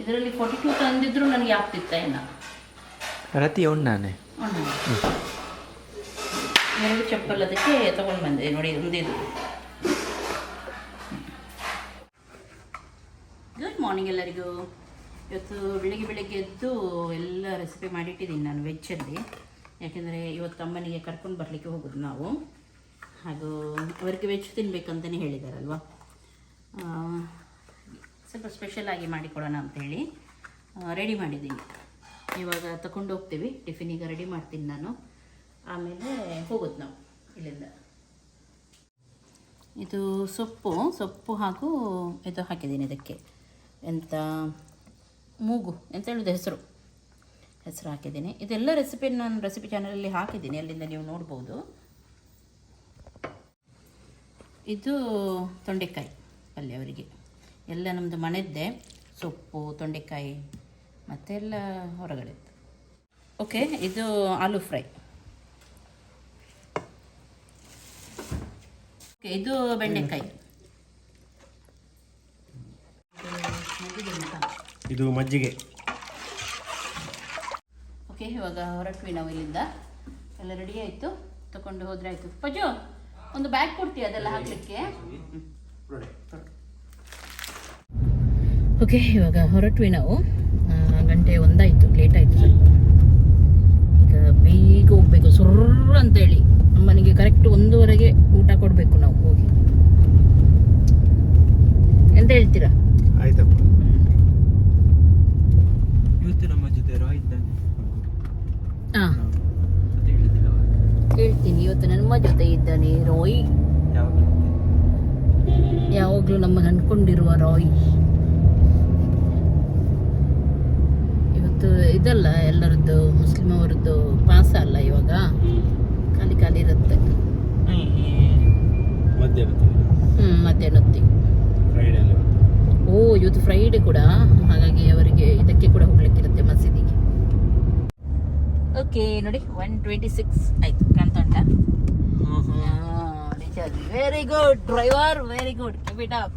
Speaker 1: ಇದರಲ್ಲಿ ಫಾರ್ಟಿ ಟೂ ತಂದಿದ್ರು ನನಗೆ ಆಗ್ತಿತ್ತ ಏನೋ.
Speaker 2: ರತಿ.
Speaker 1: ಎರಡು ಚಪ್ಪಲ್ ಅದಕ್ಕೆ ತಗೊಂಡು ಬಂದೆ ನೋಡಿ ಒಂದಿದು ಗುಡ್ ಮಾರ್ನಿಂಗ್ ಎಲ್ಲರಿಗೂ. ಇವತ್ತು ಬೆಳಿಗ್ಗೆ ಬೆಳಿಗ್ಗೆ ಎದ್ದು ಎಲ್ಲ ರೆಸಿಪಿ ಮಾಡಿಟ್ಟಿದ್ದೀನಿ ನಾನು ವೆಜ್ಜಲ್ಲಿ ಯಾಕೆಂದರೆ ಇವತ್ತು ಅಮ್ಮನಿಗೆ ಕರ್ಕೊಂಡು ಬರಲಿಕ್ಕೆ ಹೋಗೋದು ನಾವು. ಹಾಗೂ ಅವರಿಗೆ ವೆಜ್ ತಿನ್ನಬೇಕಂತಲೇ ಹೇಳಿದಾರಲ್ವ? ಸ್ವಲ್ಪ ಸ್ಪೆಷಲ್ ಆಗಿ ಮಾಡಿಕೊಡೋಣ ಅಂತೇಳಿ ರೆಡಿ ಮಾಡಿದ್ದೀನಿ. ಇವಾಗ ತಗೊಂಡು ಹೋಗ್ತೀವಿ. ಟಿಫಿನಿಗೆ ರೆಡಿ ಮಾಡ್ತೀನಿ ನಾನು. ಆಮೇಲೆ ಹೋಗೋದು ನಾವು ಇಲ್ಲಿಂದ. ಇದು ಸೊಪ್ಪು ಸೊಪ್ಪು ಹಾಗೂ ಇದು ಹಾಕಿದ್ದೀನಿ ಇದಕ್ಕೆ. ಎಂತ? ಮೂಗು ಅಂತ ಹೇಳೋದು ಹೆಸರು? ಹೆಸರು ಹಾಕಿದ್ದೀನಿ. ಇದೆಲ್ಲ ರೆಸಿಪಿ ನಾನು ರೆಸಿಪಿ ಚಾನಲಲ್ಲಿ ಹಾಕಿದ್ದೀನಿ. ಅಲ್ಲಿಂದ ನೀವು ನೋಡ್ಬೋದು. ಇದು ತೊಂಡೆಕಾಯಿ ಪಲ್ಯ ಅವರಿಗೆ. ಎಲ್ಲ ನಮ್ಮದು ಮನೆದ್ದೆ ಸೊಪ್ಪು, ತೊಂಡೆಕಾಯಿ ಮತ್ತೆಲ್ಲ ಹೊರಗಡೆ ಓಕೆ ಇದು ಆಲೂ ಫ್ರೈ. ಓಕೆ ಇದು ಬೆಂಡೆಕಾಯಿ.
Speaker 5: ಇದು ಮಜ್ಜಿಗೆ.
Speaker 1: ಓಕೆ ಇವಾಗ ಹೊರಟ್ವಿ ನಾವು ಇಲ್ಲಿಂದ. ಎಲ್ಲ ರೆಡಿ ಆಯಿತು? ತಗೊಂಡು ಹೋದ್ರೆ ಆಯಿತು. ಪಜು ಒಂದು ಬ್ಯಾಗ್ ಕೊಡ್ತೀವಿ ಅದೆಲ್ಲ ಹಾಕಲಿಕ್ಕೆ? ಓಕೆ ಇವಾಗ ಹೊರಟ್ವಿ ನಾವು. ಗಂಟೆ ಒಂದಾಯಿತು ಲೇಟ್ ಆಯಿತು ಸ್ವಲ್ಪ. ಈಗ ಬೇಗ ಹೋಗ್ಬೇಕು ಸುರ್ರ ಅಂತೇಳಿ ಅಮ್ಮನಿಗೆ ಕರೆಕ್ಟ್ ಒಂದೂವರೆಗೆ ಊಟ ಕೊಡಬೇಕು ನಾವು ಹೋಗಿ. ಎಂತ ಹೇಳ್ತೀರಾ?
Speaker 5: ಆಯ್ತಪ್ಪ
Speaker 3: ಇವತ್ತು ನಮ್ಮ ಜೊತೆ ರಾಯ್ ಇದ್ದಾನೆ
Speaker 1: ಹಾಂ
Speaker 3: ಅಂತ ಹೇಳಿದ್ದಿಲ್ಲ
Speaker 1: ಹೇಳ್ತೀನಿ. ಇವತ್ತು ನನ್ನ ಜೊತೆ ಇದ್ದಾನೆ ರಾಯ್.
Speaker 3: ಯಾವಾಗ ನಮ್ಮ
Speaker 1: ಯಾವಾಗಲೂ ನಮಗೆ ಅನ್ಕೊಂಡಿರುವ ರಾಯ್. ಇವತ್ತು ಇದಲ್ಲ ಎಲ್ಲರದ್ದು ಮುಸ್ಲಿಂ ಅವರದ್ದು ಪಾಸ ಅಲ್ಲ ಇವಾಗ? ಖಾಲಿ ಖಾಲಿ ಇರುತ್ತೆ. ಹ್ಞೂ ಮಧ್ಯಾಹ್ನ ಓ ಇವತ್ತು ಫ್ರೈಡೆ ಕೂಡ? ಹಾಗಾಗಿ ಅವರಿಗೆ ಇದಕ್ಕೆ ಕೂಡ ಹೋಗ್ಲಿಕ್ಕಿರುತ್ತೆ ಮಸೀದಿಗೆ ಓಕೆ ನೋಡಿ ಒನ್ ಟ್ವೆಂಟಿ ಸಿಕ್ಸ್ ಆಯ್ತು ಕಾಣ್ತಾ ಉಂಟಾ very good driver very good keep it up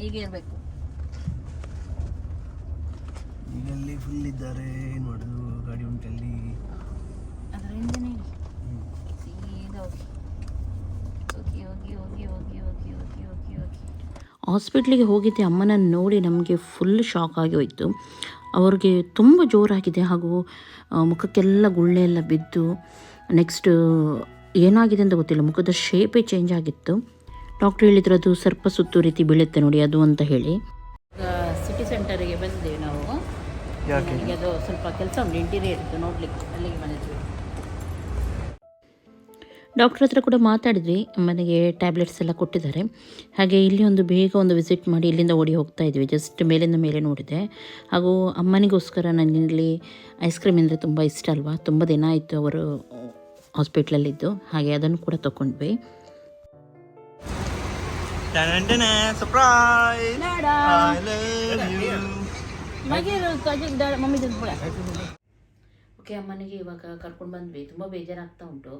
Speaker 1: ಹೀಗೆ ಇರಬೇಕು.
Speaker 5: ಈಗಲ್ಲಿ ಫುಲ್ ಇದ್ದಾರೆ ಏನು ಮಾಡೋದು ಗಾಡಿ ಉಂಟಲ್ಲಿ.
Speaker 1: ಅದರಿಂದನೇ ಸೀದಾ ಹೋಗಿ. ಹೋಗಿ ಹೋಗಿ ಹೋಗಿ ಹೋಗಿ ಹೋಗಿ ಹೋಗಿ ಹೋಗಿ ಹಾಸ್ಪಿಟ್ಲಿಗೆ ಹೋಗಿದ್ದೆ ಅಮ್ಮನ ನೋಡಿ ನಮಗೆ ಫುಲ್ ಶಾಕ್ ಆಗಿ ಹೋಯಿತು. ಅವ್ರಿಗೆ ತುಂಬ ಜೋರಾಗಿದೆ ಹಾಗೂ ಮುಖಕ್ಕೆಲ್ಲ ಗುಳ್ಳೆ ಎಲ್ಲ ಬಿದ್ದು ನೆಕ್ಸ್ಟ್ ಏನಾಗಿದೆ ಅಂತ ಗೊತ್ತಿಲ್ಲ. ಮುಖದ ಶೇಪೇ ಚೇಂಜ್ ಆಗಿತ್ತು. ಡಾಕ್ಟ್ರ್ ಹೇಳಿದ್ರು ಅದು ಸರ್ಪ ಸುತ್ತು ರೀತಿ ಬೀಳುತ್ತೆ ನೋಡಿ ಅದು ಅಂತ ಹೇಳಿ. ಸಿಟಿ ಸೆಂಟರಿಗೆ ಬಂದಿದ್ದೇವೆ ನಾವು.
Speaker 2: ಯಾಕೆ?
Speaker 1: ಅದು ಸ್ವಲ್ಪ ಕೆಲಸ ಉಂಟು ಇಂಟೀರಿಯರ್ ನೋಡ್ಲಿಕ್ಕೆ ಅಲ್ಲಿಗೆ ಬಂದಿದ್ವಿ. ಡಾಕ್ಟ್ರ್ ಹತ್ರ ಕೂಡ ಮಾತಾಡಿದ್ವಿ. ಮನೆಗೆ ಟ್ಯಾಬ್ಲೆಟ್ಸ್ ಎಲ್ಲ ಕೊಟ್ಟಿದ್ದಾರೆ. ಹಾಗೆ ಇಲ್ಲಿ ಒಂದು ಬೇಗ ಒಂದು ವಿಸಿಟ್ ಮಾಡಿ ಇಲ್ಲಿಂದ ಓಡಿ ಹೋಗ್ತಾ ಇದ್ವಿ. ಜಸ್ಟ್ ಮೇಲಿಂದ ಮೇಲೆ ನೋಡಿದೆ. ಹಾಗೂ ಅಮ್ಮನಿಗೋಸ್ಕರ ನನಗಿಲ್ಲಿ ಐಸ್ ಕ್ರೀಮ್ ಅಂದರೆ ತುಂಬ ಇಷ್ಟ ಅಲ್ವಾ? ತುಂಬ ದಿನ ಆಯಿತು ಅವರು ಹಾಸ್ಪಿಟ್ಲಲ್ಲಿದ್ದು ಹಾಗೆ ಅದನ್ನು ಕೂಡ ತಗೊಂಡ್ವಿ
Speaker 2: ಸರ್ಪ್ರೈಸ್
Speaker 1: ಓಕೆ ಅಮ್ಮನಿಗೆ ಇವಾಗ ಕರ್ಕೊಂಡು ಬಂದ್ವಿ. ತುಂಬ ಬೇಜಾರಾಗ್ತಾ ಉಂಟು.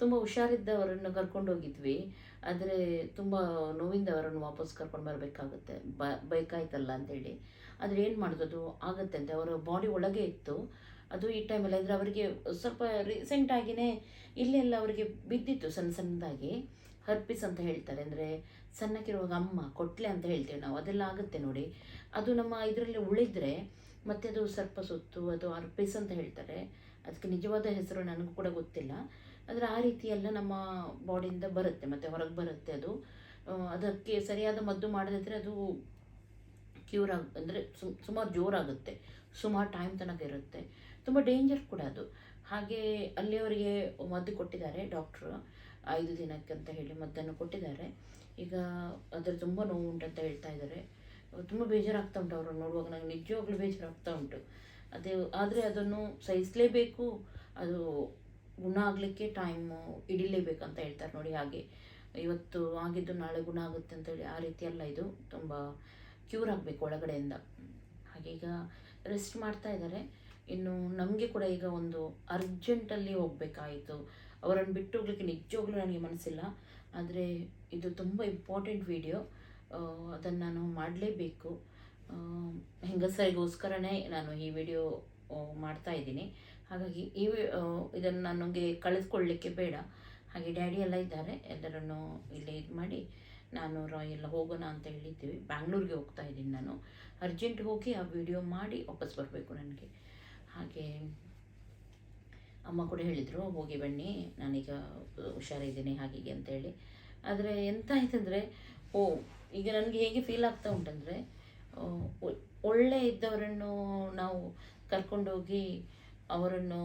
Speaker 1: ತುಂಬ ಹುಷಾರಿದ್ದವರನ್ನು ಕರ್ಕೊಂಡು ಹೋಗಿದ್ವಿ. ಆದರೆ ತುಂಬ ನೋವಿಂದ ಅವರನ್ನು ವಾಪಸ್ ಕರ್ಕೊಂಡು ಬರಬೇಕಾಗುತ್ತೆ. ಬ, ಬೇಕಾಯ್ತಲ್ಲ ಅಂತೇಳಿ. ಆದರೆ ಏನು ಮಾಡೋದು ಆಗುತ್ತೆ ಅಂತ. ಅವರ ಬಾಡಿ ಒಳಗೆ ಇತ್ತು. ಅದು ಈ ಟೈಮಲ್ಲಿ ಅಂದರೆ ಅವರಿಗೆ ಸ್ವಲ್ಪ ರೀಸೆಂಟಾಗಿಯೇ ಇಲ್ಲೆಲ್ಲ ಅವರಿಗೆ ಬಿದ್ದಿತ್ತು ಸಣ್ಣ ಸಣ್ಣದಾಗಿ. ಹರ್ಪಿಸ್ ಅಂತ ಹೇಳ್ತಾರೆ. ಅಂದರೆ ಸಣ್ಣಕ್ಕಿರುವಾಗ ಅಮ್ಮ, ಕೊಟ್ಲೆ ಅಂತ ಹೇಳ್ತೇವೆ ನಾವು. ಅದೆಲ್ಲ ಆಗುತ್ತೆ ನೋಡಿ. ಅದು ನಮ್ಮ ಇದರಲ್ಲಿ ಉಳಿದ್ರೆ ಮತ್ತೆ ಅದು ಸರ್ಪ ಸುತ್ತು, ಅದು ಅರ್ಪಿಸ್ ಅಂತ ಹೇಳ್ತಾರೆ. ಅದಕ್ಕೆ ನಿಜವಾದ ಹೆಸರು ನನಗೂ ಕೂಡ ಗೊತ್ತಿಲ್ಲ. ಆದರೆ ಆ ರೀತಿ ಎಲ್ಲ ನಮ್ಮ ಬಾಡಿಯಿಂದ ಬರುತ್ತೆ, ಮತ್ತು ಹೊರಗೆ ಬರುತ್ತೆ ಅದು. ಅದಕ್ಕೆ ಸರಿಯಾದ ಮದ್ದು ಮಾಡದಿದ್ರೆ ಅದು ಕ್ಯೂರ್ ಆಗ, ಅಂದರೆ ಸುಮಾರು ಜೋರಾಗುತ್ತೆ. ಸುಮಾರು ಟೈಮ್ ತನಕ ಇರುತ್ತೆ. ತುಂಬ ಡೇಂಜರ್ ಕೂಡ ಅದು. ಹಾಗೆ ಅಲ್ಲಿಯವರಿಗೆ ಮದ್ದು ಕೊಟ್ಟಿದ್ದಾರೆ ಡಾಕ್ಟ್ರು ಐದು ದಿನಕ್ಕೆ ಅಂತ ಹೇಳಿ ಮದ್ದನ್ನು ಕೊಟ್ಟಿದ್ದಾರೆ. ಈಗ ಅದರ ತುಂಬ ನೋವು ಉಂಟಂತ ಹೇಳ್ತಾ ಇದ್ದಾರೆ. ತುಂಬ ಬೇಜಾರಾಗ್ತಾ ಉಂಟು ಅವರು ನೋಡುವಾಗ. ನನಗೆ ನಿಜವಾಗ್ಲೂ ಬೇಜಾರಾಗ್ತಾ ಉಂಟು. ಅದೇ, ಆದರೆ ಅದನ್ನು ಸಹಿಸಲೇಬೇಕು. ಅದು ಗುಣ ಆಗಲಿಕ್ಕೆ ಟೈಮು ಹಿಡಿಲೇಬೇಕಂತ ಹೇಳ್ತಾರೆ ನೋಡಿ ಹಾಗೆ. ಇವತ್ತು ಆಗಿದ್ದು ನಾಳೆ ಗುಣ ಆಗುತ್ತೆ ಅಂತೇಳಿ ಆ ರೀತಿ ಅಲ್ಲ ಇದು. ತುಂಬ ಕ್ಯೂರ್ ಆಗಬೇಕು ಒಳಗಡೆಯಿಂದ. ಹಾಗೆ ಈಗ ರೆಸ್ಟ್ ಮಾಡ್ತಾ ಇದ್ದಾರೆ. ಇನ್ನು ನಮಗೆ ಕೂಡ ಈಗ ಒಂದು ಅರ್ಜೆಂಟಲ್ಲಿ ಹೋಗಬೇಕಾಯಿತು. ಅವರನ್ನು ಬಿಟ್ಟು ಹೋಗ್ಲಿಕ್ಕೆ ನಿಜವಾಗ್ಲೂ ನನಗೆ ಮನಸ್ಸಿಲ್ಲ. ಆದರೆ ಇದು ತುಂಬ ಇಂಪಾರ್ಟೆಂಟ್ ವಿಡಿಯೋ ಅದನ್ನು ನಾನು ಮಾಡಲೇಬೇಕು. ಹೆಂಗಸರಿಗೋಸ್ಕರನೇ ನಾನು ಈ ವಿಡಿಯೋ ಮಾಡ್ತಾ ಇದ್ದೀನಿ. ಹಾಗಾಗಿ ಈ ಇದನ್ನು ನನಗೆ ಕಳಿಸ್ಕೊಳ್ಳಿಕ್ಕೆ ಬೇಡ. ಹಾಗೆ ಡ್ಯಾಡಿ ಎಲ್ಲ ಇದ್ದಾರೆ, ಎಲ್ಲರನ್ನು ಇಲ್ಲೇ ಇದು ಮಾಡಿ ನಾನು ರಾಯ್ ಎಲ್ಲ ಹೋಗೋಣ ಅಂತ ಹೇಳಿದ್ದೀವಿ. ಬ್ಯಾಂಗ್ಳೂರಿಗೆ ಹೋಗ್ತಾ ಇದ್ದೀನಿ ನಾನು. ಅರ್ಜೆಂಟ್ ಹೋಗಿ ಆ ವಿಡಿಯೋ ಮಾಡಿ ವಾಪಸ್ ಬರಬೇಕು ನನಗೆ. ಹಾಗೆ ಅಮ್ಮ ಕೂಡ ಹೇಳಿದರು, ಹೋಗಿ ಬನ್ನಿ, ನಾನೀಗ ಹುಷಾರಿದ್ದೀನಿ ಹಾಗೆ ಹೀಗೆ ಅಂತೇಳಿ. ಆದರೆ ಎಂತ ಆಯ್ತಂದರೆ, ಓ, ಈಗ ನನಗೆ ಹೇಗೆ ಫೀಲ್ ಆಗ್ತಾ ಉಂಟಂದರೆ ಒಳ್ಳೆ ಇದ್ದವರನ್ನು ನಾವು ಕರ್ಕೊಂಡೋಗಿ ಅವರನ್ನು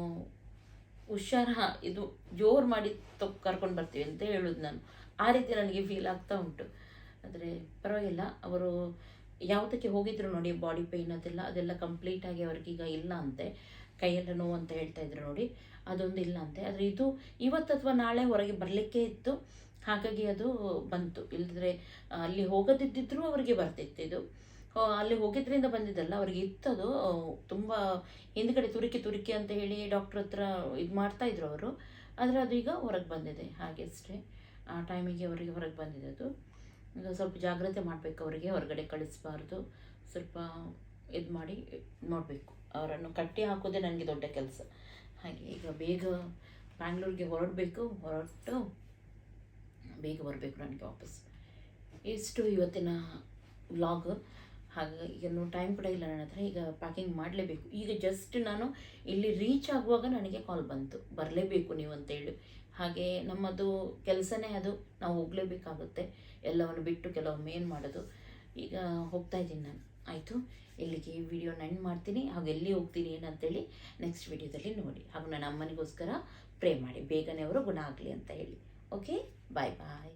Speaker 1: ಹುಷಾರ ಇದು ಜೋರು ಮಾಡಿ ತೊ, ಕರ್ಕೊಂಡು ಬರ್ತೀವಿ ಅಂತ ಹೇಳೋದು ನಾನು. ಆ ರೀತಿ ನನಗೆ ಫೀಲ್ ಆಗ್ತಾ ಉಂಟು. ಆದರೆ ಪರವಾಗಿಲ್ಲ, ಅವರು ಯಾವುದಕ್ಕೆ ಹೋಗಿದ್ರು ನೋಡಿ ಬಾಡಿ ಪೇಯ್ನ್ ಅದೆಲ್ಲ ಅದೆಲ್ಲ ಕಂಪ್ಲೀಟಾಗಿ ಅವ್ರಿಗೀಗ ಇಲ್ಲ ಅಂತೆ. ಕೈಯೆಲ್ಲ ನೋವು ಅಂತ ಹೇಳ್ತಾ ಇದ್ರು ನೋಡಿ, ಅದೊಂದು ಇಲ್ಲ ಅಂತೆ. ಆದರೆ ಇದು ಇವತ್ತು ಅಥವಾ ನಾಳೆ ಹೊರಗೆ ಬರಲಿಕ್ಕೆ ಇತ್ತು. ಹಾಗಾಗಿ ಅದು ಬಂತು. ಇಲ್ಲದ್ರೆ ಅಲ್ಲಿ ಹೋಗದಿದ್ದಿದ್ರೂ ಅವರಿಗೆ ಬರ್ತಿತ್ತು ಇದು. ಅಲ್ಲಿ ಹೋಗಿದ್ರಿಂದ ಬಂದಿದ್ದಲ್ಲ, ಅವ್ರಿಗೆ ಇತ್ತದು ತುಂಬ ಹಿಂದ್ಗಡೆ ತುರುಕಿ ತುರುಕಿ ಅಂತ ಹೇಳಿ ಡಾಕ್ಟ್ರ್ ಹತ್ರ ಇದು ಮಾಡ್ತಾ ಇದ್ರು ಅವರು. ಆದರೆ ಅದು ಈಗ ಹೊರಗೆ ಬಂದಿದೆ, ಹಾಗೆ ಅಷ್ಟೇ. ಆ ಟೈಮಿಗೆ ಅವರಿಗೆ ಹೊರಗೆ ಬಂದಿದೆ ಅದು ಸ್ವಲ್ಪ ಜಾಗ್ರತೆ ಮಾಡಬೇಕು ಅವರಿಗೆ, ಹೊರಗಡೆ ಕಳಿಸಬಾರ್ದು. ಸ್ವಲ್ಪ ಇದು ಮಾಡಿ ನೋಡಬೇಕು. ಅವರನ್ನು ಕಟ್ಟಿ ಹಾಕೋದೇ ನನಗೆ ದೊಡ್ಡ ಕೆಲಸ. ಹಾಗೆ ಈಗ ಬೇಗ ಬ್ಯಾಂಗ್ಳೂರಿಗೆ ಹೊರಡಬೇಕು, ಹೊರಟು ಬೇಗ ಬರಬೇಕು ನನಗೆ ವಾಪಸ್. ಇಷ್ಟು ಇವತ್ತಿನ ವ್ಲಾಗ್ ಹಾಗೆ, ಈಗ ಟೈಮ್ ಕೂಡ ಇಲ್ಲ ನನ್ನ ಹತ್ರ, ಈಗ ಪ್ಯಾಕಿಂಗ್ ಮಾಡಲೇಬೇಕು. ಈಗ ಜಸ್ಟ್ ನಾನು ಇಲ್ಲಿ ರೀಚ್ ಆಗುವಾಗ ನನಗೆ ಕಾಲ್ ಬಂತು. ಬರಲೇಬೇಕು ನೀವು ಅಂತೇಳಿ ಹಾಗೆ ನಮ್ಮದು ಕೆಲಸನೇ ಅದು, ನಾವು ಹೋಗಲೇಬೇಕಾಗುತ್ತೆ. ಎಲ್ಲವನ್ನು ಬಿಟ್ಟು ಕೆಲವೊಮ್ಮೆ ಏನು ಮಾಡೋದು? ಈಗ ಹೋಗ್ತಾ ಇದ್ದೀನಿ ನಾನು. ಆಯಿತು? ಇಲ್ಲಿಗೆ ಈ ವಿಡಿಯೋನ ಎಂಡ್ ಮಾಡ್ತೀನಿ. ಹಾಗೂ ಎಲ್ಲಿ ಹೋಗ್ತೀನಿ ಏನಂತೇಳಿ ನೆಕ್ಸ್ಟ್ ವಿಡಿಯೋದಲ್ಲಿ ನೋಡಿ. ಹಾಗೂ ನನ್ನ ಅಮ್ಮನಿಗೋಸ್ಕರ ಪ್ರೇ ಮಾಡಿ. ಬೇಗನೆ ಅವರು ಗುಣ ಆಗಲಿ ಅಂತ ಹೇಳಿ. ಓಕೆ ಬಾಯ್ ಬಾಯ್